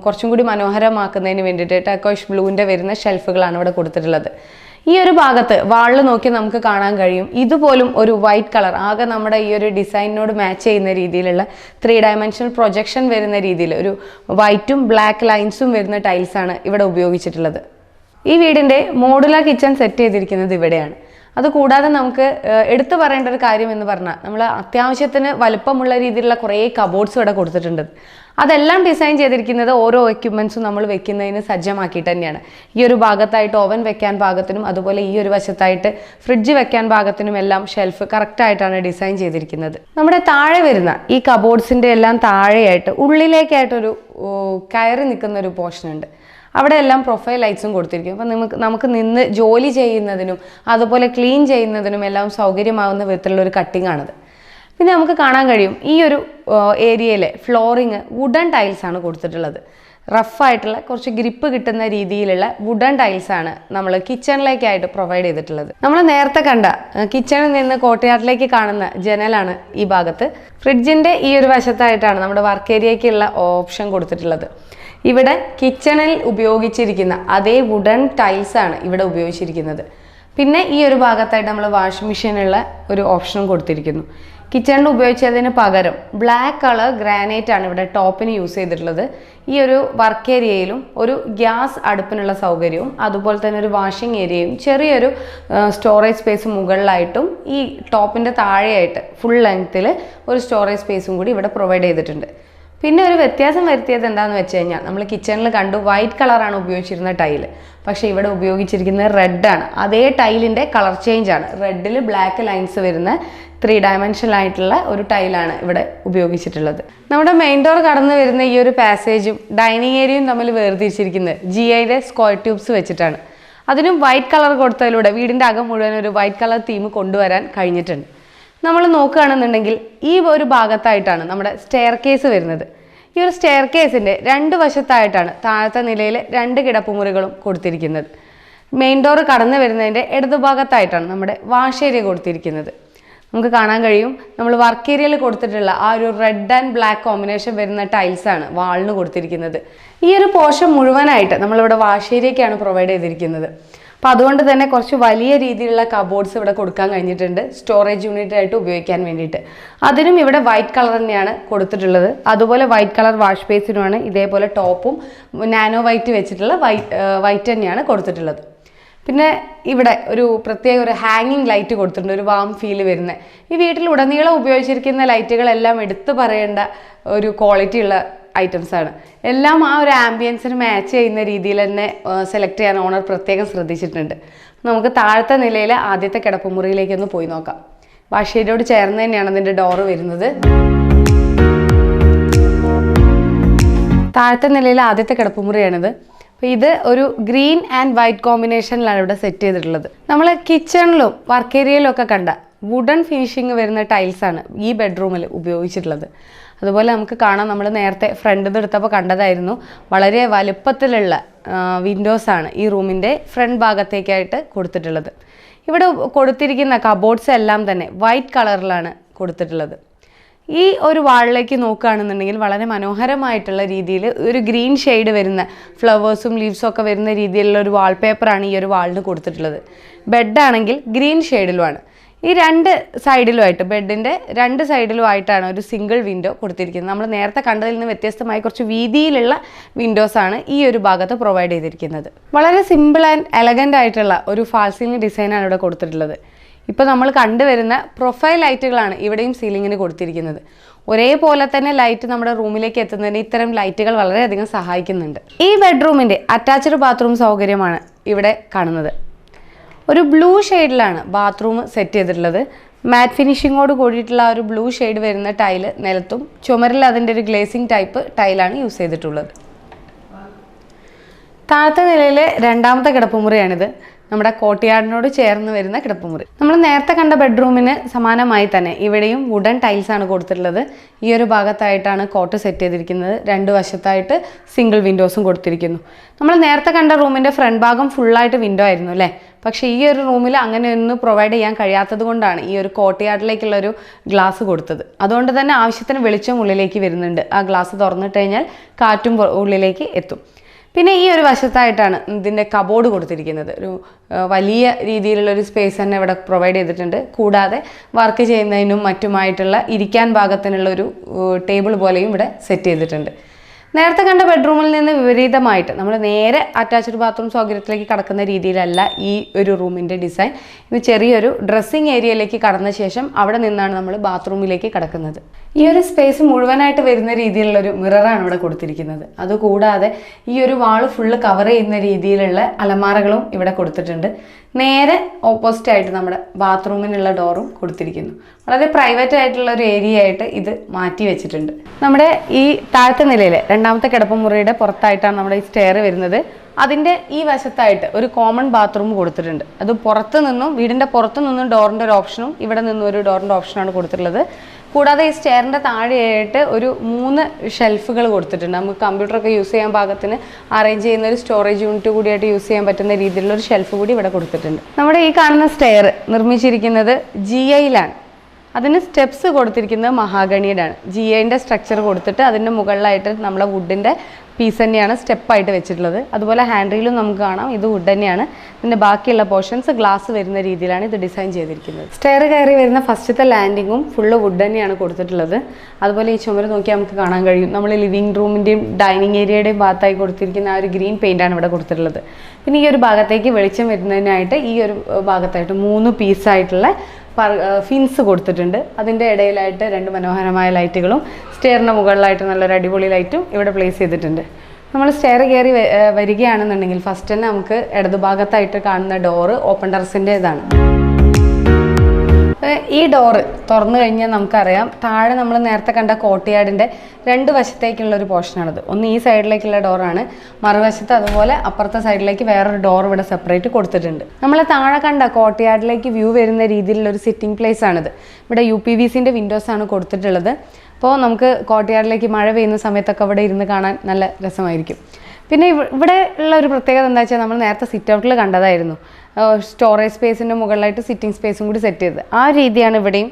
A: കുറച്ചും കൂടി മനോഹരമാക്കുന്നതിന് വേണ്ടിയിട്ട് ടെക്കോഷ് ബ്ലൂവിന്റെ വരുന്ന ഷെൽഫുകളാണ് ഇവിടെ കൊടുത്തിട്ടുള്ളത്. ഈ ഒരു ഭാഗത്ത് വാളിൽ നോക്കി നമുക്ക് കാണാൻ കഴിയും. ഇതുപോലും ഒരു വൈറ്റ് കളർ ആകെ നമ്മുടെ ഈ ഒരു ഡിസൈനിനോട് മാച്ച് ചെയ്യുന്ന രീതിയിലുള്ള ത്രീ ഡയമെൻഷണൽ പ്രൊജക്ഷൻ വരുന്ന രീതിയിൽ ഒരു വൈറ്റും ബ്ലാക്ക് ലൈൻസും വരുന്ന ടൈൽസാണ് ഇവിടെ ഉപയോഗിച്ചിട്ടുള്ളത്. ഈ വീടിന്റെ മോഡുലാർ കിച്ചൺ സെറ്റ് ചെയ്തിരിക്കുന്നത് ഇവിടെയാണ്. അതുകൂടാതെ നമുക്ക് എടുത്തു പറയേണ്ട ഒരു കാര്യം എന്ന് പറഞ്ഞാൽ നമ്മൾ അത്യാവശ്യത്തിന് വലുപ്പമുള്ള രീതിയിലുള്ള കുറേ കബോർഡ്സ് ഇവിടെ കൊടുത്തിട്ടുണ്ട്. അതെല്ലാം ഡിസൈൻ ചെയ്തിരിക്കുന്നത് ഓരോ എക്യുപ്മെൻസും നമ്മൾ വെക്കുന്നതിന് സജ്ജമാക്കിയിട്ട് തന്നെയാണ്. ഈ ഒരു ഭാഗത്തായിട്ട് ഓവൻ വെക്കാൻ പാകത്തിനും അതുപോലെ ഈ ഒരു വശത്തായിട്ട് ഫ്രിഡ്ജ് വെക്കാൻ പാകത്തിനും എല്ലാം ഷെൽഫ് കറക്റ്റായിട്ടാണ് ഡിസൈൻ ചെയ്തിരിക്കുന്നത്. നമ്മുടെ താഴെ വരുന്ന ഈ കബോർഡ്സിന്റെ എല്ലാം താഴെയായിട്ട് ഉള്ളിലേക്കായിട്ടൊരു കയറി നിൽക്കുന്ന ഒരു പോർഷൻ ഉണ്ട്. അവിടെ എല്ലാം പ്രൊഫൈൽ ലൈറ്റ്സും കൊടുത്തിരിക്കും. അപ്പം നമുക്ക് നമുക്ക് നിന്ന് ജോലി ചെയ്യുന്നതിനും അതുപോലെ ക്ലീൻ ചെയ്യുന്നതിനും എല്ലാം സൗകര്യമാവുന്ന വിധത്തിലുള്ള ഒരു കട്ടിംഗ് ആണത്. പിന്നെ നമുക്ക് കാണാൻ കഴിയും ഈ ഒരു ഏരിയയിലെ ഫ്ലോറിങ് വുഡൻ ടൈൽസ് ആണ് കൊടുത്തിട്ടുള്ളത്. റഫായിട്ടുള്ള കുറച്ച് ഗ്രിപ്പ് കിട്ടുന്ന രീതിയിലുള്ള വുഡൻ ടൈൽസ് ആണ് നമ്മൾ കിച്ചണിലേക്കായിട്ട് പ്രൊവൈഡ് ചെയ്തിട്ടുള്ളത്. നമ്മൾ നേരത്തെ കണ്ട കിച്ചണിൽ നിന്ന് കോട്ടയാട്ടിലേക്ക് കാണുന്ന ജനലാണ് ഈ ഭാഗത്ത്. ഫ്രിഡ്ജിന്റെ ഈ ഒരു വശത്തായിട്ടാണ് നമ്മുടെ വർക്ക് ഏരിയയ്ക്കുള്ള ഓപ്ഷൻ കൊടുത്തിട്ടുള്ളത്. ഇവിടെ കിച്ചണിൽ ഉപയോഗിച്ചിരിക്കുന്ന അതേ വുഡൻ ടൈൽസ് ആണ് ഇവിടെ ഉപയോഗിച്ചിരിക്കുന്നത്. പിന്നെ ഈ ഒരു ഭാഗത്തായിട്ട് നമ്മൾ വാഷിംഗ് മെഷീനുള്ള ഒരു ഓപ്ഷനും കൊടുത്തിരിക്കുന്നു. കിച്ചണിൽ ഉപയോഗിച്ചതിന് പകരം ബ്ലാക്ക് കളർ ഗ്രാനൈറ്റ് ആണ് ഇവിടെ ടോപ്പിന് യൂസ് ചെയ്തിട്ടുള്ളത്. ഈ ഒരു വർക്ക് ഏരിയയിലും ഒരു ഗ്യാസ് അടുപ്പിനുള്ള സൗകര്യവും അതുപോലെ തന്നെ ഒരു വാഷിംഗ് ഏരിയയും ചെറിയൊരു സ്റ്റോറേജ് സ്പേസ് മുകളിലായിട്ടും ഈ ടോപ്പിന്റെ താഴെയായിട്ട് ഫുൾ ലെങ്ത്തിൽ ഒരു സ്റ്റോറേജ് സ്പേസും കൂടി ഇവിടെ പ്രൊവൈഡ് ചെയ്തിട്ടുണ്ട്. പിന്നെ ഒരു വ്യത്യാസം വരുത്തിയത് എന്താണെന്ന് വെച്ച് കഴിഞ്ഞാൽ നമ്മൾ കിച്ചണിൽ കണ്ടു വൈറ്റ് കളറാണ് ഉപയോഗിച്ചിരുന്ന ടൈൽ പക്ഷേ ഇവിടെ ഉപയോഗിച്ചിരിക്കുന്നത് റെഡാണ് അതേ ടൈലിന്റെ കളർ ചേഞ്ച് ആണ്. റെഡിൽ ബ്ലാക്ക് ലൈൻസ് വരുന്ന ത്രീ ഡയമെൻഷനൽ ആയിട്ടുള്ള ഒരു ടൈലാണ് ഇവിടെ ഉപയോഗിച്ചിട്ടുള്ളത്. നമ്മുടെ മെയിൻ ഡോർ കടന്നു വരുന്ന ഈ ഒരു പാസേജും ഡൈനിങ് ഏരിയയും തമ്മിൽ വേർതിരിച്ചിരിക്കുന്നത് ജി ഐയുടെ സ്ക്വയർ ട്യൂബ്സ് വെച്ചിട്ടാണ്. അതിനും വൈറ്റ് കളർ കൊടുത്തതിലൂടെ വീടിന്റെ അകം മുഴുവൻ ഒരു വൈറ്റ് കളർ തീം കൊണ്ടുവരാൻ കഴിഞ്ഞിട്ടുണ്ട്. നമ്മൾ നോക്കുകയാണെന്നുണ്ടെങ്കിൽ ഈ ഒരു ഭാഗത്തായിട്ടാണ് നമ്മുടെ സ്റ്റെയർ കേസ് വരുന്നത്. ഈ ഒരു സ്റ്റെയർ കേസിന്റെ രണ്ട് വശത്തായിട്ടാണ് താഴത്തെ നിലയിൽ രണ്ട് കിടപ്പുമുറികളും കൊടുത്തിരിക്കുന്നത്. മെയിൻ ഡോർ കടന്നു വരുന്നതിന്റെ ഇടതുഭാഗത്തായിട്ടാണ് നമ്മുടെ വാഷ് ഏരിയ കൊടുത്തിരിക്കുന്നത്. നമുക്ക് കാണാൻ കഴിയും നമ്മൾ വർക്ക് ഏരിയയിൽ കൊടുത്തിട്ടുള്ള ആ ഒരു റെഡ് ആൻഡ് ബ്ലാക്ക് കോമ്പിനേഷൻ വരുന്ന ടൈൽസാണ് വാളിന് കൊടുത്തിരിക്കുന്നത്. ഈ ഒരു പോർഷൻ മുഴുവനായിട്ട് നമ്മളിവിടെ വാഷ് ഏരിയയ്ക്കാണ് പ്രൊവൈഡ് ചെയ്തിരിക്കുന്നത്. അപ്പോൾ അതുകൊണ്ട് തന്നെ കുറച്ച് വലിയ രീതിയിലുള്ള കബോർഡ്സ് ഇവിടെ കൊടുക്കാൻ കഴിഞ്ഞിട്ടുണ്ട്. സ്റ്റോറേജ് യൂണിറ്റ് ആയിട്ട് ഉപയോഗിക്കാൻ വേണ്ടിയിട്ട്. അതിനും ഇവിടെ വൈറ്റ് കളർ തന്നെയാണ് കൊടുത്തിട്ടുള്ളത്. അതുപോലെ വൈറ്റ് കളർ വാഷ് ബേസിനുമാണ് ഇതേപോലെ ടോപ്പും നാനോ വൈറ്റ് വെച്ചിട്ടുള്ള വൈറ്റ് വൈറ്റ് തന്നെയാണ് കൊടുത്തിട്ടുള്ളത്. പിന്നെ ഇവിടെ ഒരു പ്രത്യേക ഒരു ഹാങ്ങിങ് ലൈറ്റ് കൊടുത്തിട്ടുണ്ട്. ഒരു വാം ഫീൽ വരുന്ന. ഈ വീട്ടിൽ ഉടനീളം ഉപയോഗിച്ചിരിക്കുന്ന ലൈറ്റുകളെല്ലാം എടുത്തു പറയേണ്ട ഒരു ക്വാളിറ്റി ഉള്ള ഐറ്റംസ് ആണ്. എല്ലാം ആ ഒരു ആംബിയൻസിന് മാച്ച് ചെയ്യുന്ന രീതിയിൽ തന്നെ സെലക്ട് ചെയ്യാൻ ഓണർ പ്രത്യേകം ശ്രദ്ധിച്ചിട്ടുണ്ട്. നമുക്ക് താഴത്തെ നിലയിൽ ആദ്യത്തെ കിടപ്പുമുറിയിലേക്ക് ഒന്ന് പോയി നോക്കാം. വാഷേരിയോട് ചേർന്ന് തന്നെയാണ് അതിന്റെ ഡോറ് വരുന്നത്. താഴത്തെ നിലയിൽ ആദ്യത്തെ കിടപ്പുമുറിയാണിത്. അപ്പോൾ ഇത് ഒരു ഗ്രീൻ ആൻഡ് വൈറ്റ് കോമ്പിനേഷനിലാണ് ഇവിടെ സെറ്റ് ചെയ്തിട്ടുള്ളത്. നമ്മൾ കിച്ചണിലും വർക്ക് ഏരിയയിലും ഒക്കെ കണ്ട വുഡൻ ഫിനിഷിങ് വരുന്ന ടൈൽസാണ് ഈ ബെഡ്റൂമിൽ ഉപയോഗിച്ചിട്ടുള്ളത്. അതുപോലെ നമുക്ക് കാണാം നമ്മൾ നേരത്തെ ഫ്രണ്ടിൽ നിന്ന് എടുത്തപ്പോൾ കണ്ടതായിരുന്നു. വളരെ വലുപ്പത്തിലുള്ള വിൻഡോസാണ് ഈ റൂമിന്റെ ഫ്രണ്ട് ഭാഗത്തേക്കായിട്ട് കൊടുത്തിട്ടുള്ളത്. ഇവിടെ കൊടുത്തിരിക്കുന്ന കബോർഡ്സ് എല്ലാം തന്നെ വൈറ്റ് കളറിലാണ് കൊടുത്തിട്ടുള്ളത്. ഈ ഒരു വാളിലേക്ക് നോക്കുകയാണെന്നുണ്ടെങ്കിൽ വളരെ മനോഹരമായിട്ടുള്ള രീതിയിൽ ഒരു ഗ്രീൻ ഷെയ്ഡ് വരുന്ന ഫ്ലവേഴ്സും ലീവ്സും ഒക്കെ വരുന്ന രീതിയിലുള്ള ഒരു വാൾപേപ്പറാണ് ഈ ഒരു വാളിന് കൊടുത്തിട്ടുള്ളത്. ബെഡാണെങ്കിൽ ഗ്രീൻ ഷെയ്ഡിലുമാണ് ഈ രണ്ട് സൈഡിലുമായിട്ട് ബെഡിന്റെ രണ്ട് സൈഡിലുമായിട്ടാണ് ഒരു സിംഗിൾ വിൻഡോ കൊടുത്തിരിക്കുന്നത്. നമ്മൾ നേരത്തെ കണ്ടതിൽ നിന്ന് വ്യത്യസ്തമായി കുറച്ച് വീതിയിലുള്ള വിൻഡോസാണ് ഈ ഒരു ഭാഗത്ത് പ്രൊവൈഡ് ചെയ്തിരിക്കുന്നത്. വളരെ സിമ്പിൾ ആൻഡ് എലഗന്റ് ആയിട്ടുള്ള ഒരു ഫാൾസീലിംഗ് ഡിസൈനാണ് ഇവിടെ കൊടുത്തിട്ടുള്ളത്. ഇപ്പോൾ നമ്മൾ കണ്ടുവരുന്ന പ്രൊഫൈൽ ലൈറ്റുകളാണ് ഇവിടെയും സീലിങ്ങിന് കൊടുത്തിരിക്കുന്നത്. ഒരേപോലെ തന്നെ ലൈറ്റ് നമ്മുടെ റൂമിലേക്ക് എത്തുന്നതിന് ഇത്തരം ലൈറ്റുകൾ വളരെയധികം സഹായിക്കുന്നുണ്ട്. ഈ ബെഡ്റൂമിന്റെ അറ്റാച്ച്ഡ് ബാത്റൂം സൗകര്യമാണ് ഇവിടെ കാണുന്നത്. ഒരു ബ്ലൂ ഷെയ്ഡിലാണ് ബാത്റൂം സെറ്റ് ചെയ്തിട്ടുള്ളത്. മാറ്റ് ഫിനിഷിങ്ങോട് കൂടിയിട്ടുള്ള ഒരു ബ്ലൂ ഷെയ്ഡ് വരുന്ന ടൈൽ നിലത്തും ചുമരിൽ അതിന്റെ ഒരു ഗ്ലേസിംഗ് ടൈപ്പ് ടൈലാണ് യൂസ് ചെയ്തിട്ടുള്ളത്. താഴത്തെ നിലയിലെ രണ്ടാമത്തെ കിടപ്പുമുറിയാണിത്. നമ്മുടെ കോട്ടിയാടിനോട് ചേർന്ന് വരുന്ന കിടപ്പുമുറി. നമ്മൾ നേരത്തെ കണ്ട ബെഡ്റൂമിന് സമാനമായി തന്നെ ഇവിടെയും വുഡൻ ടൈൽസ് ആണ് കൊടുത്തിട്ടുള്ളത്. ഈ ഒരു ഭാഗത്തായിട്ടാണ് കോട്ട് സെറ്റ് ചെയ്തിരിക്കുന്നത്. രണ്ട് വശത്തായിട്ട് സിംഗിൾ വിൻഡോസും കൊടുത്തിരിക്കുന്നു. നമ്മൾ നേരത്തെ കണ്ട റൂമിന്റെ ഫ്രണ്ട് ഭാഗം ഫുള്ളായിട്ട് വിൻഡോ ആയിരുന്നു അല്ലേ? പക്ഷേ ഈ ഒരു റൂമിൽ അങ്ങനെ ഒന്നും പ്രൊവൈഡ് ചെയ്യാൻ കഴിയാത്തത് കൊണ്ടാണ് ഈ ഒരു കോട്ടയാട്ടിലേക്കുള്ള ഒരു ഗ്ലാസ് കൊടുത്തത്. അതുകൊണ്ട് തന്നെ ആവശ്യത്തിന് വെളിച്ചം ഉള്ളിലേക്ക് വരുന്നുണ്ട്. ആ ഗ്ലാസ് തുറന്നിട്ട് കഴിഞ്ഞാൽ കാറ്റും ഉള്ളിലേക്ക് എത്തും. പിന്നെ ഈ ഒരു വശത്തായിട്ടാണ് ഇതിന്റെ കബോർഡ് കൊടുത്തിരിക്കുന്നത്. ഒരു വലിയ രീതിയിലുള്ള ഒരു സ്പേസ് തന്നെ ഇവിടെ പ്രൊവൈഡ് ചെയ്തിട്ടുണ്ട്. കൂടാതെ വർക്ക് ചെയ്യുന്നതിനും മറ്റുമായിട്ടുള്ള ഇരിക്കാൻ ഭാഗത്തിനുള്ള ഒരു ടേബിൾ പോലെയും ഇവിടെ സെറ്റ് ചെയ്തിട്ടുണ്ട്. നേരത്തെ കണ്ട ബെഡ്റൂമിൽ നിന്ന് വിപരീതമായിട്ട് നമ്മൾ നേരെ അറ്റാച്ച്ഡ് ബാത്റൂം സൗകര്യത്തിലേക്ക് കടക്കുന്ന രീതിയിലല്ല ഈ ഒരു റൂമിന്റെ ഡിസൈൻ ഇത് ചെറിയൊരു ഡ്രസ്സിങ് ഏരിയയിലേക്ക് കടന്ന ശേഷം അവിടെ നിന്നാണ് നമ്മൾ ബാത്റൂമിലേക്ക് കടക്കുന്നത്. ഈ ഒരു സ്പേസ് മുഴുവനായിട്ട് വരുന്ന രീതിയിലുള്ളൊരു മിററാണ് ഇവിടെ കൊടുത്തിരിക്കുന്നത്. അതുകൂടാതെ ഈ ഒരു വാൾ ഫുള്ള് കവർ ചെയ്യുന്ന രീതിയിലുള്ള അലമാരകളും ഇവിടെ കൊടുത്തിട്ടുണ്ട്. നേരെ ഓപ്പോസിറ്റ് ആയിട്ട് നമ്മുടെ ബാത്റൂമിനുള്ള ഡോറും കൊടുത്തിരിക്കുന്നു. വളരെ പ്രൈവറ്റ് ആയിട്ടുള്ള ഒരു ഏരിയ ആയിട്ട് ഇത് മാറ്റി വെച്ചിട്ടുണ്ട്. നമ്മുടെ ഈ താഴത്തെ നിലയിലെ രണ്ടാമത്തെ കിടപ്പുമുറിയുടെ പുറത്തായിട്ടാണ് നമ്മുടെ ഈ സ്റ്റെയർ വരുന്നത്. അതിന്റെ ഈ വശത്തായിട്ട് ഒരു കോമൺ ബാത്റൂം കൊടുത്തിട്ടുണ്ട്. അത് പുറത്തു നിന്നും വീടിന്റെ പുറത്തു നിന്നും ഡോറിന്റെ ഒരു ഓപ്ഷനും ഇവിടെ നിന്നും ഒരു ഡോറിന്റെ ഓപ്ഷനാണ് കൊടുത്തിട്ടുള്ളത്. കൂടാതെ ഈ സ്റ്റെയറിന്റെ താഴെയായിട്ട് ഒരു മൂന്ന് ഷെൽഫുകൾ കൊടുത്തിട്ടുണ്ട്. നമുക്ക് കമ്പ്യൂട്ടറൊക്കെ യൂസ് ചെയ്യാൻ പാകത്തിന് അറേഞ്ച് ചെയ്യുന്ന ഒരു സ്റ്റോറേജ് യൂണിറ്റ് കൂടിയായിട്ട് യൂസ് ചെയ്യാൻ പറ്റുന്ന രീതിയിലുള്ള ഒരു ഷെൽഫ് കൂടി ഇവിടെ കൊടുത്തിട്ടുണ്ട്. നമ്മുടെ ഈ കാണുന്ന സ്റ്റെയർ നിർമ്മിച്ചിരിക്കുന്നത് ജി ഐയിലാണ് അതിന് സ്റ്റെപ്സ് കൊടുത്തിരിക്കുന്നത് മഹാഗണിയുടെയാണ്. ജി ഐന്റെ സ്ട്രക്ചർ കൊടുത്തിട്ട് അതിന്റെ മുകളിലായിട്ട് നമ്മളെ വുഡിന്റെ പീസ് തന്നെയാണ് സ്റ്റെപ്പായിട്ട് വെച്ചിട്ടുള്ളത്. അതുപോലെ ഹാൻഡിലും നമുക്ക് കാണാം. ഇത് വുഡ് തന്നെയാണ്. പിന്നെ ബാക്കിയുള്ള പോർഷൻസ് ഗ്ലാസ് വരുന്ന രീതിയിലാണ് ഇത് ഡിസൈൻ ചെയ്തിരിക്കുന്നത്. സ്റ്റെയർ കയറി വരുന്ന ഫസ്റ്റത്തെ ലാൻഡിങ്ങും ഫുള്ള് വുഡ് തന്നെയാണ് കൊടുത്തിട്ടുള്ളത്. അതുപോലെ ഈ ചുമര് നോക്കിയാൽ നമുക്ക് കാണാൻ കഴിയും. നമ്മൾ ലിവിംഗ് റൂമിന്റെയും ഡൈനിങ് ഏരിയയുടെയും ഭാഗത്തായി കൊടുത്തിരിക്കുന്ന ആ ഒരു ഗ്രീൻ പെയിന്റാണ് ഇവിടെ കൊടുത്തിട്ടുള്ളത്. പിന്നെ ഈ ഒരു ഭാഗത്തേക്ക് വെളിച്ചം വരുന്നതിനായിട്ട് ഈ ഒരു ഭാഗത്തായിട്ട് മൂന്ന് പീസായിട്ടുള്ള ഫിൻസ് കൊടുത്തിട്ടുണ്ട്. അതിന്റെ ഇടയിലായിട്ട് രണ്ട് മനോഹരമായ ലൈറ്റുകളും സ്റ്റെയറിന്റെ മുകളിലായിട്ട് നല്ലൊരു അടിപൊളി ലൈറ്റും ഇവിടെ പ്ലേസ് ചെയ്തിട്ടുണ്ട്. നമ്മൾ സ്റ്റെയർ കയറി വരികയാണെന്നുണ്ടെങ്കിൽ ഫസ്റ്റ് തന്നെ നമുക്ക് ഇടതുഭാഗത്തായിട്ട് കാണുന്ന ഡോറ് ഓപ്പൺ ടെറസിന്റെ ഇതാണ് ഏഹ് ഈ ഡോറ് തുറന്നു കഴിഞ്ഞാൽ നമുക്കറിയാം. താഴെ നമ്മൾ നേരത്തെ കണ്ട കോട്ടയാടിന്റെ രണ്ട് വശത്തേക്കുള്ള ഒരു പോർഷനാണിത് ഒന്ന് ഈ സൈഡിലേക്കുള്ള ഡോറാണ് മറുവശത്ത് അതുപോലെ അപ്പുറത്തെ സൈഡിലേക്ക് വേറൊരു ഡോർ ഇവിടെ സെപ്പറേറ്റ് കൊടുത്തിട്ടുണ്ട്. നമ്മൾ താഴെ കണ്ട കോട്ടയാടിലേക്ക് വ്യൂ വരുന്ന രീതിയിലുള്ള ഒരു സിറ്റിംഗ് പ്ലേസ് ആണിത്. ഇവിടെ യു പി വി സിന്റെ വിൻഡോസ് ആണ് കൊടുത്തിട്ടുള്ളത്. അപ്പോൾ നമുക്ക് കോട്ടയാടിലേക്ക് മഴ പെയ്യുന്ന സമയത്തൊക്കെ ഇവിടെ ഇരുന്ന് കാണാൻ നല്ല രസമായിരിക്കും. പിന്നെ ഇവിടെ ഉള്ള ഒരു പ്രത്യേകത എന്താ വെച്ചാൽ നമ്മൾ നേരത്തെ സിറ്റ് ഔട്ടിൽ കണ്ടതായിരുന്നു. സ്റ്റോറേജ് സ്പേസിന്റെ മുകളിലായിട്ട് സിറ്റിംഗ് സ്പേസും കൂടി സെറ്റ് ചെയ്തത്. ആ രീതിയാണ് ഇവിടെയും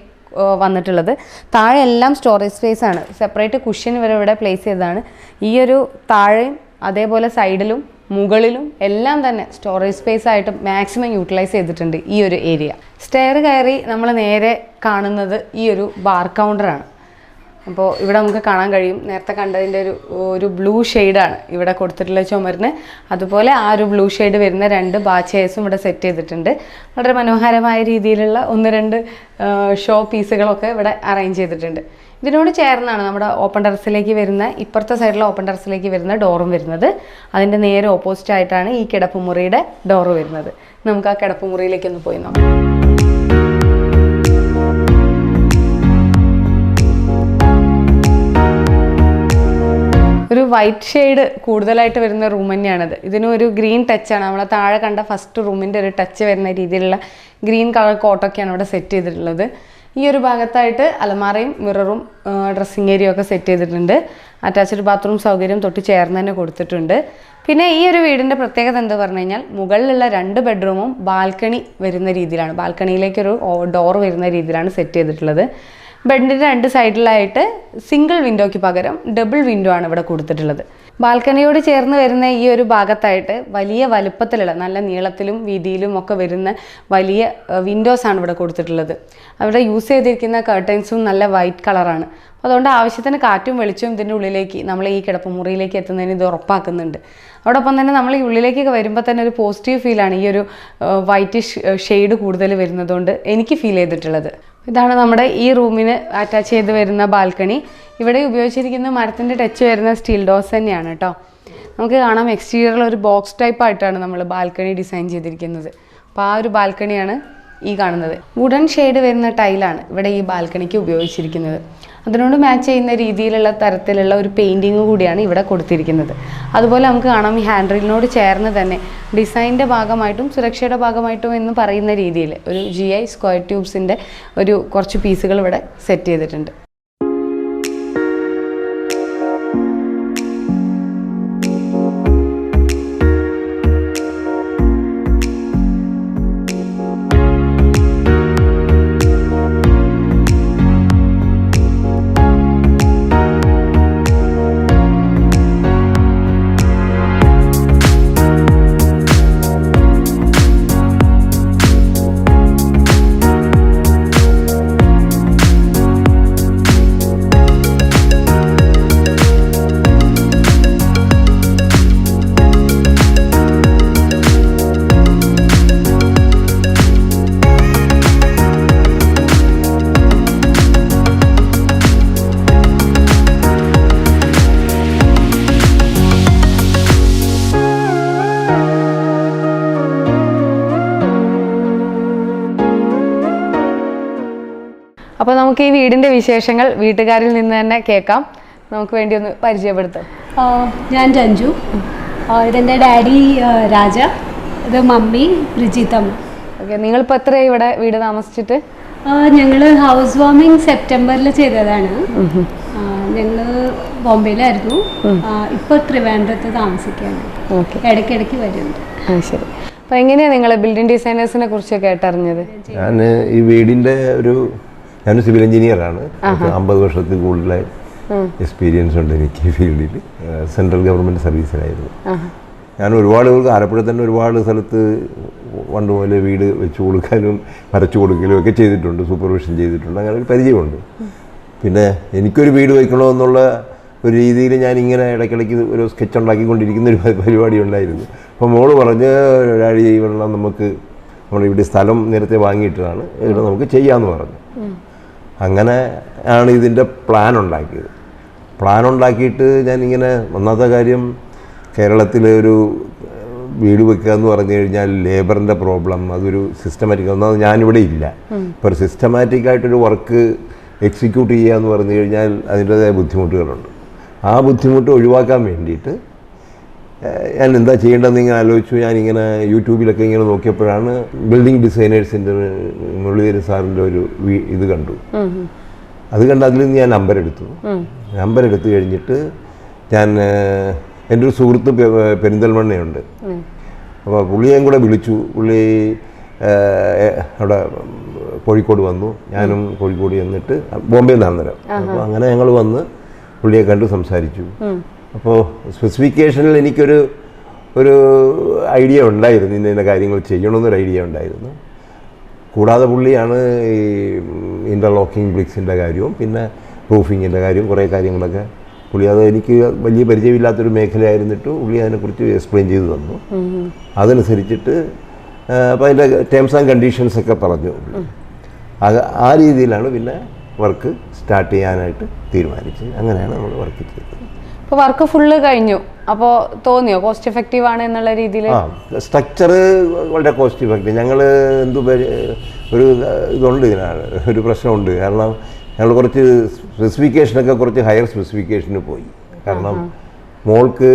A: വന്നിട്ടുള്ളത്. താഴെ എല്ലാം സ്റ്റോറേജ് സ്പേസ് ആണ്. സെപ്പറേറ്റ് കുഷ്യൻ വരെ ഇവിടെ പ്ലേസ് ചെയ്തതാണ്. ഈ ഒരു താഴെയും അതേപോലെ സൈഡിലും മുകളിലും എല്ലാം തന്നെ സ്റ്റോറേജ് സ്പേസ് ആയിട്ട് മാക്സിമം യൂട്ടിലൈസ് ചെയ്തിട്ടുണ്ട് ഈ ഒരു ഏരിയ സ്റ്റെയർ കയറി നമ്മൾ നേരെ കാണുന്നത് ഈ ഒരു ബാർ കൗണ്ടറാണ് അപ്പോൾ ഇവിടെ നമുക്ക് കാണാൻ കഴിയും. നേരത്തെ കണ്ടതിന്റെ ഒരു ഒരു ബ്ലൂ ഷെയ്ഡാണ് ഇവിടെ കൊടുത്തിട്ടുള്ള ചുമരിന്. അതുപോലെ ആ ഒരു ബ്ലൂ ഷെയ്ഡ് വരുന്ന രണ്ട് ബാച്ചേഴ്സും ഇവിടെ സെറ്റ് ചെയ്തിട്ടുണ്ട്. വളരെ മനോഹരമായ രീതിയിലുള്ള ഒന്ന് രണ്ട് ഷോ പീസുകളൊക്കെ ഇവിടെ അറേഞ്ച് ചെയ്തിട്ടുണ്ട്. ഇതിനോട് ചേർന്നാണ് നമ്മുടെ ഓപ്പൺ ടെറസിലേക്ക് വരുന്ന ഇപ്പുറത്തെ സൈഡിലെ ഓപ്പൺ ടെറസിലേക്ക് വരുന്ന ഡോറും വരുന്നത്. അതിന്റെ നേരെ ഓപ്പോസിറ്റ് ആയിട്ടാണ് ഈ കിടപ്പുമുറിയുടെ ഡോറ് വരുന്നത്. നമുക്ക് ആ കിടപ്പുമുറിയിലേക്ക് ഒന്ന് പോയി നോക്കാം. ഒരു വൈറ്റ് ഷെയ്ഡ് കൂടുതലായിട്ട് വരുന്ന റൂം തന്നെയാണിത്. ഇതിന് ഒരു ഗ്രീൻ ടച്ചാണ് നമ്മളെ താഴെ കണ്ട ഫസ്റ്റ് റൂമിന്റെ ഒരു ടച്ച് വരുന്ന രീതിയിലുള്ള ഗ്രീൻ കളർ കോട്ടൊക്കെയാണ് ഇവിടെ സെറ്റ് ചെയ്തിട്ടുള്ളത്. ഈ ഒരു ഭാഗത്തായിട്ട് അലമാറയും മിററും ഡ്രസ്സിങ് ഏരിയ ഒക്കെ സെറ്റ് ചെയ്തിട്ടുണ്ട്. അറ്റാച്ച്ഡ് ബാത്റൂം സൗകര്യം തൊട്ട് ചേർന്ന് തന്നെ കൊടുത്തിട്ടുണ്ട്. പിന്നെ ഈ ഒരു വീടിന്റെ പ്രത്യേകത എന്താ പറഞ്ഞു കഴിഞ്ഞാൽ മുകളിലുള്ള രണ്ട് ബെഡ്റൂമും ബാൽക്കണി വരുന്ന രീതിയിലാണ്. ബാൽക്കണിയിലേക്കൊരു ഡോർ വരുന്ന രീതിയിലാണ് സെറ്റ് ചെയ്തിട്ടുള്ളത്. ബെഡിന്റെ രണ്ട് സൈഡിലായിട്ട് സിംഗിൾ വിൻഡോയ്ക്ക് പകരം ഡബിൾ വിൻഡോ ആണ് ഇവിടെ കൊടുത്തിട്ടുള്ളത്. ബാൽക്കണിയോട് ചേർന്ന് വരുന്ന ഈ ഒരു ഭാഗത്തായിട്ട് വലിയ വലുപ്പത്തിലുള്ള നല്ല നീളത്തിലും വീതിയിലും ഒക്കെ വരുന്ന വലിയ വിൻഡോസ് ആണ് ഇവിടെ കൊടുത്തിട്ടുള്ളത്. അവിടെ യൂസ് ചെയ്തിരിക്കുന്ന കർട്ടൻസും നല്ല വൈറ്റ് കളറാണ് അതുകൊണ്ട് ആവശ്യത്തിന് കാറ്റും വെളിച്ചവും ഇതിന്റെ ഉള്ളിലേക്ക് നമ്മൾ ഈ കിടപ്പുമുറിയിലേക്ക് എത്തുന്നതിന് ഇത് ഉറപ്പാക്കുന്നുണ്ട്. അതോടൊപ്പം തന്നെ നമ്മൾ ഈ ഉള്ളിലേക്കൊക്കെ വരുമ്പോൾ തന്നെ ഒരു പോസിറ്റീവ് ഫീലാണ് ഈ ഒരു വൈറ്റിഷ് ഷെയ്ഡ് കൂടുതൽ വരുന്നതുകൊണ്ട് എനിക്ക് ഫീൽ ചെയ്തിട്ടുള്ളത്. ഇതാണ് നമ്മുടെ ഈ റൂമിന് അറ്റാച്ച് ചെയ്ത് വരുന്ന ബാൽക്കണി. ഇവിടെ ഉപയോഗിച്ചിരിക്കുന്ന മരത്തിന്റെ ടച്ച് വരുന്ന സ്റ്റീൽ ഡോസ് തന്നെയാണ് കേട്ടോ നമുക്ക് കാണാം എക്സ്റ്റീരിയറിൽ ഒരു ബോക്സ് ടൈപ്പ് ആയിട്ടാണ് നമ്മൾ ബാൽക്കണി ഡിസൈൻ ചെയ്തിരിക്കുന്നത്. അപ്പോൾ ആ ഒരു ബാൽക്കണിയാണ് ഈ കാണുന്നത്. വുഡൻ ഷെയ്ഡ് വരുന്ന ടൈലാണ് ഇവിടെ ഈ ബാൽക്കണിക്ക് ഉപയോഗിച്ചിരിക്കുന്നത്. അതിനോട് മാച്ച് ചെയ്യുന്ന രീതിയിലുള്ള തരത്തിലുള്ള ഒരു പെയിന്റിങ് കൂടിയാണ് ഇവിടെ കൊടുത്തിരിക്കുന്നത്. അതുപോലെ നമുക്ക് കാണാം ഈ ഹാൻഡ് റീലിനോട് ചേർന്ന് തന്നെ ഡിസൈനിന്റെ ഭാഗമായിട്ടും സുരക്ഷയുടെ ഭാഗമായിട്ടും എന്ന് പറയുന്ന രീതിയിൽ ഒരു ജി ഐ സ്ക്വയർ ട്യൂബ്സിന്റെ ഒരു കുറച്ച് പീസുകൾ ഇവിടെ സെറ്റ് ചെയ്തിട്ടുണ്ട്. അപ്പോൾ നമുക്ക് ഈ വീടിന്റെ വിശേഷങ്ങൾ വീട്ടുകാരിൽ നിന്ന് തന്നെ കേൾക്കാം. നമുക്ക് വേണ്ടി ഒന്ന് പരിചയപ്പെടുത്താം.
B: ആ, ഞാൻ രഞ്ജു. ഇതെന്റെ ഡാഡി രാജ. ഇത് മമ്മി ബ്രിജിത്തമ്മ.
A: ഓക്കെ നിങ്ങളിപ്പോൾ എത്ര ഇവിടെ വീട് താമസിച്ചിട്ട്?
B: ഞങ്ങൾ ഹൗസ് വാമിങ് സെപ്റ്റംബറിൽ ചെയ്തതാണ്. ഞങ്ങൾ ബോംബെയിലായിരുന്നു. ഇപ്പോൾ ട്രിവാൻഡ്രത്ത് താമസിക്കുകയാണ്.
A: ഓക്കെ.
B: ഇടയ്ക്കിടയ്ക്ക് വരുന്നുണ്ട്.
A: ശരി. അപ്പോൾ എങ്ങനെയാണ് നിങ്ങൾ ബിൽഡിംഗ് ഡിസൈനേഴ്സിനെ കുറിച്ച് കേട്ടറിഞ്ഞത്
C: ഞാൻ ഈ വീടിന്റെ ഒരു ഞാൻ സിവിൽ എഞ്ചിനീയറാണ് അമ്പത് വർഷത്തിൽ കൂടുതലായി എക്സ്പീരിയൻസ് ഉണ്ട് എനിക്ക് ഈ ഫീൽഡിൽ സെൻട്രൽ ഗവൺമെന്റ് സർവീസിലായിരുന്നു ഞാൻ ഒരുപാട് പേർക്ക് ആലപ്പുഴ തന്നെ ഒരുപാട് സ്ഥലത്ത് പണ്ട് മുതലേ വീട് വെച്ച് കൊടുക്കാനും വരച്ചു കൊടുക്കലും ഒക്കെ ചെയ്തിട്ടുണ്ട് സൂപ്പർവിഷൻ ചെയ്തിട്ടുണ്ട്. അങ്ങനെ ഒരു പരിചയമുണ്ട്. പിന്നെ എനിക്കൊരു വീട് വയ്ക്കണമെന്നുള്ള ഒരു രീതിയിൽ ഞാൻ ഇങ്ങനെ ഇടയ്ക്കിടയ്ക്ക് ഒരു സ്കെച്ച് ഉണ്ടാക്കിക്കൊണ്ടിരിക്കുന്ന ഒരു പരിപാടി ഉണ്ടായിരുന്നു. അപ്പോൾ മോൾ പറഞ്ഞ് ഡാഡി വെള്ളം നമുക്ക് നമ്മൾ ഇവിടെ സ്ഥലം നേരത്തെ വാങ്ങിയിട്ടതാണ്. ഇവിടെ നമുക്ക് ചെയ്യാമെന്ന് പറഞ്ഞു. അങ്ങനെ ആണ് ഇതിന്റെ പ്ലാൻ ഉണ്ടാക്കിയത്. പ്ലാൻ ഉണ്ടാക്കിയിട്ട് ഞാനിങ്ങനെ ഒന്നാമത്തെ കാര്യം കേരളത്തിലെ ഒരു വീട് വെക്കുക എന്ന് പറഞ്ഞു കഴിഞ്ഞാൽ ലേബറിന്റെ പ്രോബ്ലം അതൊരു സിസ്റ്റമാറ്റിക് ഒന്നാമത് ഞാനിവിടെ ഇല്ല. ഇപ്പോൾ ഒരു സിസ്റ്റമാറ്റിക് ആയിട്ടൊരു വർക്ക് എക്സിക്യൂട്ട് ചെയ്യുക എന്ന് പറഞ്ഞു കഴിഞ്ഞാൽ അതിന്റേതായ ബുദ്ധിമുട്ടുകളുണ്ട്. ആ ബുദ്ധിമുട്ട് ഒഴിവാക്കാൻ വേണ്ടിയിട്ട് ഞാൻ എന്താ ചെയ്യേണ്ടതെന്ന് ഇങ്ങനെ ആലോചിച്ചു. ഞാനിങ്ങനെ യൂട്യൂബിലൊക്കെ ഇങ്ങനെ നോക്കിയപ്പോഴാണ് ബിൽഡിംഗ് ഡിസൈനേഴ്സിന്റെ മുരളീധര സാറിന്റെ ഒരു ഇത് കണ്ടു. അത് കണ്ട് അതിൽ നിന്ന് ഞാൻ നമ്പർ എടുത്തു. നമ്പർ എടുത്തു കഴിഞ്ഞിട്ട് ഞാൻ എന്റെ ഒരു സുഹൃത്ത് പെരിന്തൽമണ്ണയുണ്ട്. അപ്പോൾ പുള്ളിയെയും കൂടെ വിളിച്ചു. പുള്ളി അവിടെ കോഴിക്കോട് വന്നു. ഞാനും കോഴിക്കോട് ചെന്നിട്ട് ബോംബെ നിന്നാണ് നേരം അപ്പോൾ അങ്ങനെ ഞങ്ങൾ വന്ന് പുള്ളിയെ കണ്ട് സംസാരിച്ചു. അപ്പോൾ സ്പെസിഫിക്കേഷനിൽ എനിക്കൊരു ഒരു ഐഡിയ ഉണ്ടായിരുന്നു. ഇന്ന ഇന്ന കാര്യങ്ങൾ ചെയ്യണമെന്നൊരു ഐഡിയ ഉണ്ടായിരുന്നു. കൂടാതെ പുള്ളിയാണ് ഈ ഇന്റർലോക്കിംഗ് ബ്രിക്സിന്റെ കാര്യവും പിന്നെ പ്രൂഫിങ്ങിന്റെ കാര്യവും കുറേ കാര്യങ്ങളൊക്കെ പുള്ളി അത് എനിക്ക് വലിയ പരിചയമില്ലാത്തൊരു മേഖലയായിരുന്നിട്ട് പുള്ളി അതിനെക്കുറിച്ച് എക്സ്പ്ലെയിൻ ചെയ്തു തന്നു. അതനുസരിച്ചിട്ട് അപ്പോൾ അതിന്റെ ടേംസ് ആൻഡ് കണ്ടീഷൻസ് ഒക്കെ പറഞ്ഞു അത് ആ രീതിയിലാണ് പിന്നെ വർക്ക് സ്റ്റാർട്ട് ചെയ്യാനായിട്ട് തീരുമാനിച്ചത്. അങ്ങനെയാണ് നമ്മൾ വർക്ക് ചെയ്തത്.
A: വർക്ക് ഫുള്ള് കഴിഞ്ഞു. അപ്പോൾ തോന്നിയോ? കോസ്റ്റ് എഫക്റ്റീവ് ആണ് എന്നുള്ള രീതിയിൽ
C: ആ സ്ട്രക്ചർ വളരെ കോസ്റ്റ് എഫക്റ്റീവ് ഞങ്ങൾ എന്ത് ഒരു ഇതുണ്ട് ഇതിനാണ്. ഒരു പ്രശ്നമുണ്ട്. കാരണം ഞങ്ങൾ കുറച്ച് സ്പെസിഫിക്കേഷനൊക്കെ കുറച്ച് ഹയർ സ്പെസിഫിക്കേഷന് പോയി. കാരണം മോൾക്ക്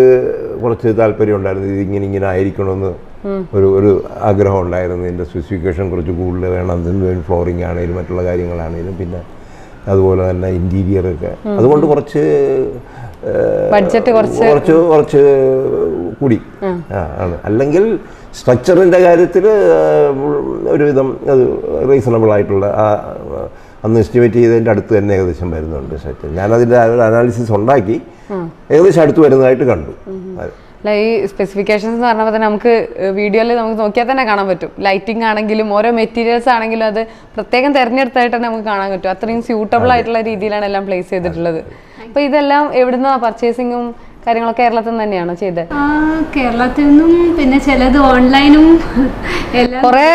C: കുറച്ച് താല്പര്യം ഉണ്ടായിരുന്നു. ഇത് ഇങ്ങനെ ഇങ്ങനെ ആയിരിക്കണമെന്ന് ഒരു ഒരു ആഗ്രഹം ഉണ്ടായിരുന്നു. ഇതിന്റെ സ്പെസിഫിക്കേഷൻ കുറച്ച് കൂടുതൽ വേണം. ഫ്ലോറിംഗ് ആണെങ്കിലും മറ്റുള്ള കാര്യങ്ങളാണെങ്കിലും. പിന്നെ അതുപോലെ തന്നെ ഇന്റീരിയറൊക്കെ അതുകൊണ്ട് കുറച്ച്
A: ബഡ്ജറ്റ് കുറച്ച്
C: കുറച്ച് കുറച്ച് കൂടി. ആണ്. അല്ലെങ്കിൽ സ്ട്രക്ചറിന്റെ കാര്യത്തിൽ ഒരുവിധം അത് റീസണബിൾ ആയിട്ടുള്ള ആ അന്ന് എസ്റ്റിമേറ്റ് ചെയ്തതിന്റെ അടുത്ത് തന്നെ ഏകദേശം വരുന്നുണ്ട് സ്ട്രക്ചർ ഞാനതിന്റെ അനാലിസിസ് ഉണ്ടാക്കി ഏകദേശം അടുത്ത് വരുന്നതായിട്ട് കണ്ടു.
A: അല്ല ഈ സ്പെസിഫിക്കേഷൻസ് എന്ന് പറഞ്ഞപ്പോൾ തന്നെ നമുക്ക് വീഡിയോയിൽ നമുക്ക് നോക്കിയാൽ തന്നെ കാണാൻ പറ്റും. ലൈറ്റിംഗ് ആണെങ്കിലും ഓരോ മെറ്റീരിയൽസ് ആണെങ്കിലും അത് പ്രത്യേകം തിരഞ്ഞെടുത്തായിട്ട് തന്നെ നമുക്ക് കാണാൻ പറ്റും. അത്രയും സ്യൂട്ടബിൾ ആയിട്ടുള്ള രീതിയിലാണ് എല്ലാം പ്ലേസ് ചെയ്തിട്ടുള്ളത്. അപ്പോൾ ഇതെല്ലാം എവിടുന്ന പർച്ചേസിങ്ങും കാര്യങ്ങളൊക്കെ കേരളത്തിൽ നിന്ന് തന്നെയാണോ ചെയ്തത്?
B: കേരളത്തിൽ നിന്നും പിന്നെ ചിലത് ഓൺലൈനും
A: കുറെ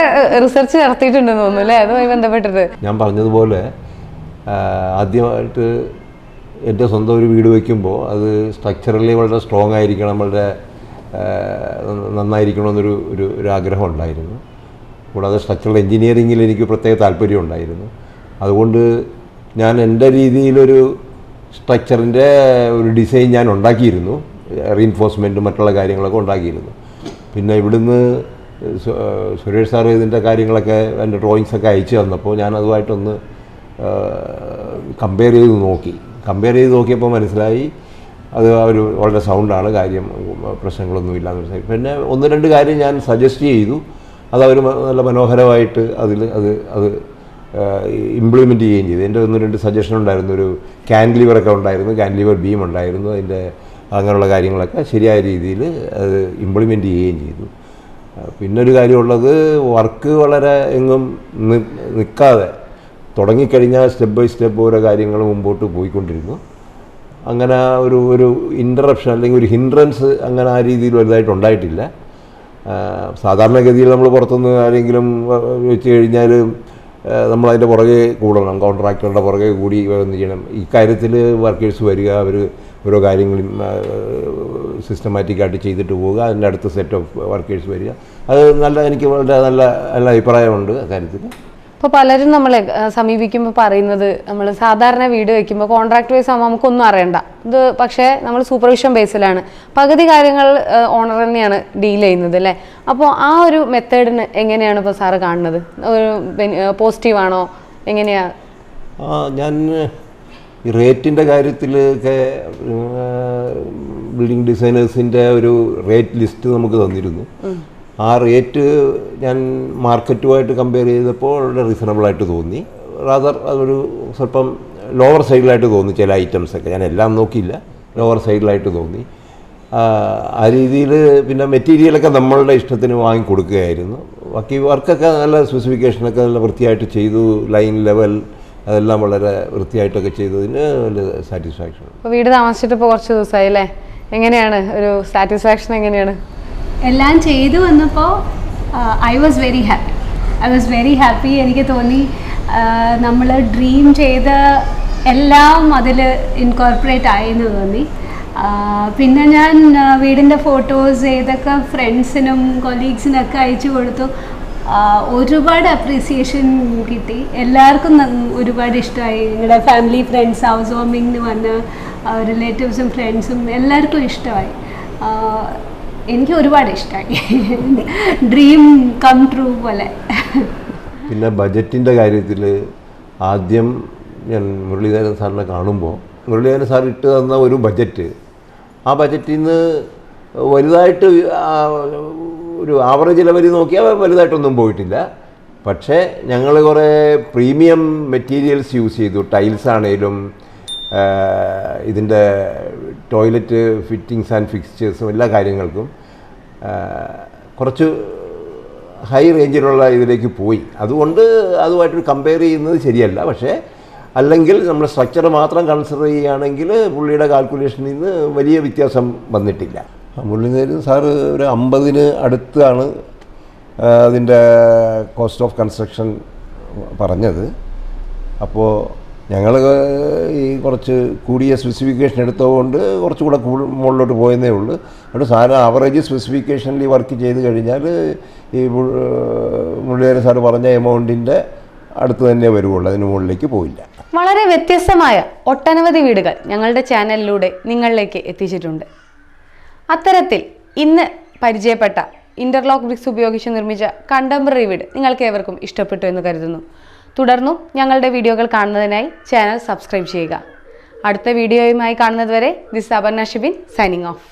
A: റിസർച്ച് നടത്തിയിട്ടുണ്ടെന്ന് തോന്നുന്നു അല്ലേ? അതുമായി ബന്ധപ്പെട്ടത്
C: ഞാൻ പറഞ്ഞതുപോലെ ആദ്യമായിട്ട് എന്റെ സ്വന്തം ഒരു വീട് വയ്ക്കുമ്പോൾ അത് സ്ട്രക്ചറലി വളരെ സ്ട്രോങ് ആയിരിക്കണം വളരെ നന്നായിരിക്കണമെന്നൊരു ഒരു ഒരു ആഗ്രഹം ഉണ്ടായിരുന്നു. കൂടാതെ സ്ട്രക്ചറൽ എൻജിനീയറിങ്ങിൽ എനിക്ക് പ്രത്യേക താല്പര്യം ഉണ്ടായിരുന്നു. അതുകൊണ്ട് ഞാൻ എന്റെ രീതിയിലൊരു സ്ട്രക്ചറിന്റെ ഒരു ഡിസൈൻ ഞാൻ ഉണ്ടാക്കിയിരുന്നു. റീൻഫോഴ്സ്മെന്റും മറ്റുള്ള കാര്യങ്ങളൊക്കെ ഉണ്ടാക്കിയിരുന്നു. പിന്നെ ഇവിടുന്ന് സുരേഷ് സാർ ഇതിന്റെ കാര്യങ്ങളൊക്കെ എന്റെ ഡ്രോയിങ്സൊക്കെ അയച്ചു തന്നപ്പോൾ ഞാൻ അതുമായിട്ടൊന്ന് കമ്പയർ ചെയ്ത് നോക്കി. കമ്പയർ ചെയ്ത് നോക്കിയപ്പോൾ മനസ്സിലായി. അത് ഒരു വളരെ സൗണ്ടാണ് കാര്യം. പ്രശ്നങ്ങളൊന്നുമില്ല എന്ന് മനസ്സിലായി. പിന്നെ ഒന്ന് രണ്ട് കാര്യം ഞാൻ സജസ്റ്റ് ചെയ്തു. അത് അവർ നല്ല മനോഹരമായിട്ട് അതിൽ അത് അത് ഇംപ്ലിമെന്റ് ചെയ്യുകയും ചെയ്തു. എന്റെ ഒന്ന് രണ്ട് സജഷൻ ഉണ്ടായിരുന്നു. ഒരു ക്യാൻലിവറൊക്കെ ഉണ്ടായിരുന്നു. ക്യാൻലിവർ ബീം ഉണ്ടായിരുന്നു. അതിന്റെ അങ്ങനെയുള്ള കാര്യങ്ങളൊക്കെ ശരിയായ രീതിയിൽ അത് ഇംപ്ലിമെന്റ് ചെയ്യുകയും ചെയ്തു. പിന്നൊരു കാര്യമുള്ളത് വർക്ക് വളരെ എങ്ങും നിൽക്കാതെ തുടങ്ങിക്കഴിഞ്ഞാൽ സ്റ്റെപ്പ് ബൈ സ്റ്റെപ്പ് ഓരോ കാര്യങ്ങൾ മുമ്പോട്ട് പോയിക്കൊണ്ടിരുന്നു. അങ്ങനെ ഒരു ഒരു ഇന്ററപ്ഷൻ അല്ലെങ്കിൽ ഒരു ഹിൻഡ്രൻസ് അങ്ങനെ ആ രീതിയിൽ വലുതായിട്ട് ഉണ്ടായിട്ടില്ല. സാധാരണഗതിയിൽ നമ്മൾ പുറത്തുനിന്ന് ആരെങ്കിലും വെച്ച് കഴിഞ്ഞാൽ നമ്മളതിന്റെ പുറകെ കൂടണം. കോൺട്രാക്ടറുടെ പുറകെ കൂടി എന്ത് ചെയ്യണം. ഇക്കാര്യത്തിൽ വർക്കേഴ്സ് വരിക അവർ ഓരോ കാര്യങ്ങളും സിസ്റ്റമാറ്റിക്കായിട്ട് ചെയ്തിട്ട് പോവുക. അതിന്റെ അടുത്ത സെറ്റ് ഓഫ് വർക്കേഴ്സ് വരിക. അത് നല്ല എനിക്ക് വളരെ നല്ല നല്ല അഭിപ്രായമുണ്ട് അക്കാര്യത്തിൽ
A: ഇപ്പോൾ പലരും നമ്മളെ സമീപിക്കുമ്പോൾ പറയുന്നത് നമ്മൾ സാധാരണ വീട് വെക്കുമ്പോൾ കോൺട്രാക്ട് വൈസ് ആകുമ്പോൾ നമുക്കൊന്നും അറിയണ്ട. ഇത് പക്ഷേ നമ്മൾ സൂപ്പർവിഷൻ ബേസിലാണ് പകുതി കാര്യങ്ങൾ ഓണർ തന്നെയാണ് ഡീൽ ചെയ്യുന്നത് അല്ലേ? അപ്പോൾ ആ ഒരു മെത്തേഡിന് എങ്ങനെയാണ് ഇപ്പോൾ സാറ് കാണുന്നത്? ഒരു പോസിറ്റീവ് ആണോ? എങ്ങനെയാ?
C: ഞാൻ റേറ്റിന്റെ കാര്യത്തിലൊക്കെ ബിൽഡിംഗ് ഡിസൈനേഴ്സിന്റെ ഒരു റേറ്റ് ലിസ്റ്റ് നമുക്ക് തന്നിരുന്നു. ആ റേറ്റ് ഞാൻ മാർക്കറ്റുമായിട്ട് കമ്പയർ ചെയ്തപ്പോൾ വളരെ റീസണബിളായിട്ട് തോന്നി. റാദർ അതൊരു സ്വല്പം ലോവർ സൈഡിലായിട്ട് തോന്നി ചില ഐറ്റംസൊക്കെ ഞാൻ എല്ലാം നോക്കിയില്ല. ലോവർ സൈഡിലായിട്ട് തോന്നി. ആ, രീതിയിൽ പിന്നെ മെറ്റീരിയലൊക്കെ നമ്മളുടെ ഇഷ്ടത്തിന് വാങ്ങിക്കൊടുക്കുകയായിരുന്നു ബാക്കി വർക്കൊക്കെ നല്ല സ്പെസിഫിക്കേഷനൊക്കെ നല്ല വൃത്തിയായിട്ട് ചെയ്തു. ലൈൻ ലെവൽ അതെല്ലാം വളരെ വൃത്തിയായിട്ടൊക്കെ ചെയ്തതിന് വലിയ സാറ്റിസ്ഫാക്ഷൻ
A: വീട് താമസിച്ചിട്ട് ഇപ്പോൾ കുറച്ച് ദിവസമായി അല്ലേ? എങ്ങനെയാണ്? ഒരു സാറ്റിസ്ഫാക്ഷൻ എങ്ങനെയാണ്?
B: എല്ലാം ചെയ്തു വന്നപ്പോൾ I was very happy I was very happy എനിക്ക് തോന്നി നമ്മൾ ഡ്രീം ചെയ്ത എല്ലാം അതിൽ ഇൻകോർപ്പറേറ്റ് ആയെന്ന് തോന്നി. പിന്നെ ഞാൻ വീടിന്റെ ഫോട്ടോസ് ഏതൊക്കെ ഫ്രണ്ട്സിനും കൊലീഗ്സിനൊക്കെ അയച്ചു കൊടുത്തു. ഒരുപാട് അപ്രീസിയേഷൻ കിട്ടി. എല്ലാവർക്കും ഒരുപാട് ഇഷ്ടമായി. നിങ്ങളുടെ ഫാമിലി ഫ്രണ്ട്സ് ഹൗസ് വാമിങ്ങിന് വന്ന് റിലേറ്റീവ്സും ഫ്രണ്ട്സും എല്ലാവർക്കും ഇഷ്ടമായി. എനിക്ക് ഒരുപാട് ഇഷ്ടമായി ഡ്രീം കം ട്രൂ പോലെ.
C: പിന്നെ ബജറ്റിന്റെ കാര്യത്തിൽ ആദ്യം ഞാൻ മുരളീധരൻ സാറിനെ കാണുമ്പോൾ മുരളീധരൻ സാർ ഇട്ട് തന്ന ഒരു ബജറ്റ് ആ ബജറ്റിൽ നിന്ന് വലുതായിട്ട് ഒരു ആവറേജ് ലെവലിൽ നോക്കിയാൽ വലുതായിട്ടൊന്നും പോയിട്ടില്ല. പക്ഷേ ഞങ്ങൾ കുറേ പ്രീമിയം മെറ്റീരിയൽസ് യൂസ് ചെയ്തു. ടൈൽസ് ആണേലും ഇതിന്റെ ടോയ്ലറ്റ് ഫിറ്റിങ്സ് ആൻഡ് ഫിക്സ്ചേഴ്സും എല്ലാ കാര്യങ്ങൾക്കും കുറച്ച് ഹൈ റേഞ്ചിലുള്ള ഇതിലേക്ക് പോയി. അതുകൊണ്ട് അതുമായിട്ട് കമ്പയർ ചെയ്യുന്നത് ശരിയല്ല. പക്ഷേ അല്ലെങ്കിൽ നമ്മൾ സ്ട്രക്ചർ മാത്രം കൺസിഡർ ചെയ്യുകയാണെങ്കിൽ പുള്ളിയുടെ കാൽക്കുലേഷനിൽ നിന്ന് വലിയ വ്യത്യാസം വന്നിട്ടില്ല. മുരളീധരൻ സാറ് ഒരു അമ്പതിന് അടുത്താണ് അതിന്റെ കോസ്റ്റ് ഓഫ് കൺസ്ട്രക്ഷൻ പറഞ്ഞത്. അപ്പോൾ ഞങ്ങൾ ഈ കുറച്ച് കൂടിയ സ്പെസിഫിക്കേഷൻ എടുത്തതുകൊണ്ട് കുറച്ചുകൂടെ കൂടു മുകളിലോട്ട് പോയെന്നേ ഉള്ളൂ. അതുകൊണ്ട് സാധനം ആവറേജ് സ്പെസിഫിക്കേഷനിൽ വർക്ക് ചെയ്ത് കഴിഞ്ഞാൽ ഈ മുള്ളിയേര സാർ പറഞ്ഞ എമൗണ്ടിന്റെ അടുത്ത് തന്നെ വരുവുള്ളൂ. അതിന് മുകളിലേക്ക് പോയില്ല.
A: വളരെ വ്യത്യസ്തമായ ഒട്ടനവധി വീടുകൾ ഞങ്ങളുടെ ചാനലിലൂടെ നിങ്ങളിലേക്ക് എത്തിച്ചിട്ടുണ്ട്. അത്തരത്തിൽ ഇന്ന് പരിചയപ്പെട്ട ഇന്റർലോക്ക് ബ്രിക്സ് ഉപയോഗിച്ച് നിർമ്മിച്ച കണ്ടംപററി വീട് നിങ്ങൾക്ക് ഏവർക്കും ഇഷ്ടപ്പെട്ടു എന്ന് കരുതുന്നു. തുടർന്നും ഞങ്ങളുടെ വീഡിയോകൾ കാണുന്നതിനായി ചാനൽ സബ്സ്ക്രൈബ് ചെയ്യുക. അടുത്ത വീഡിയോയുമായി കാണുന്നതുവരെ this Aparna Shibin signing off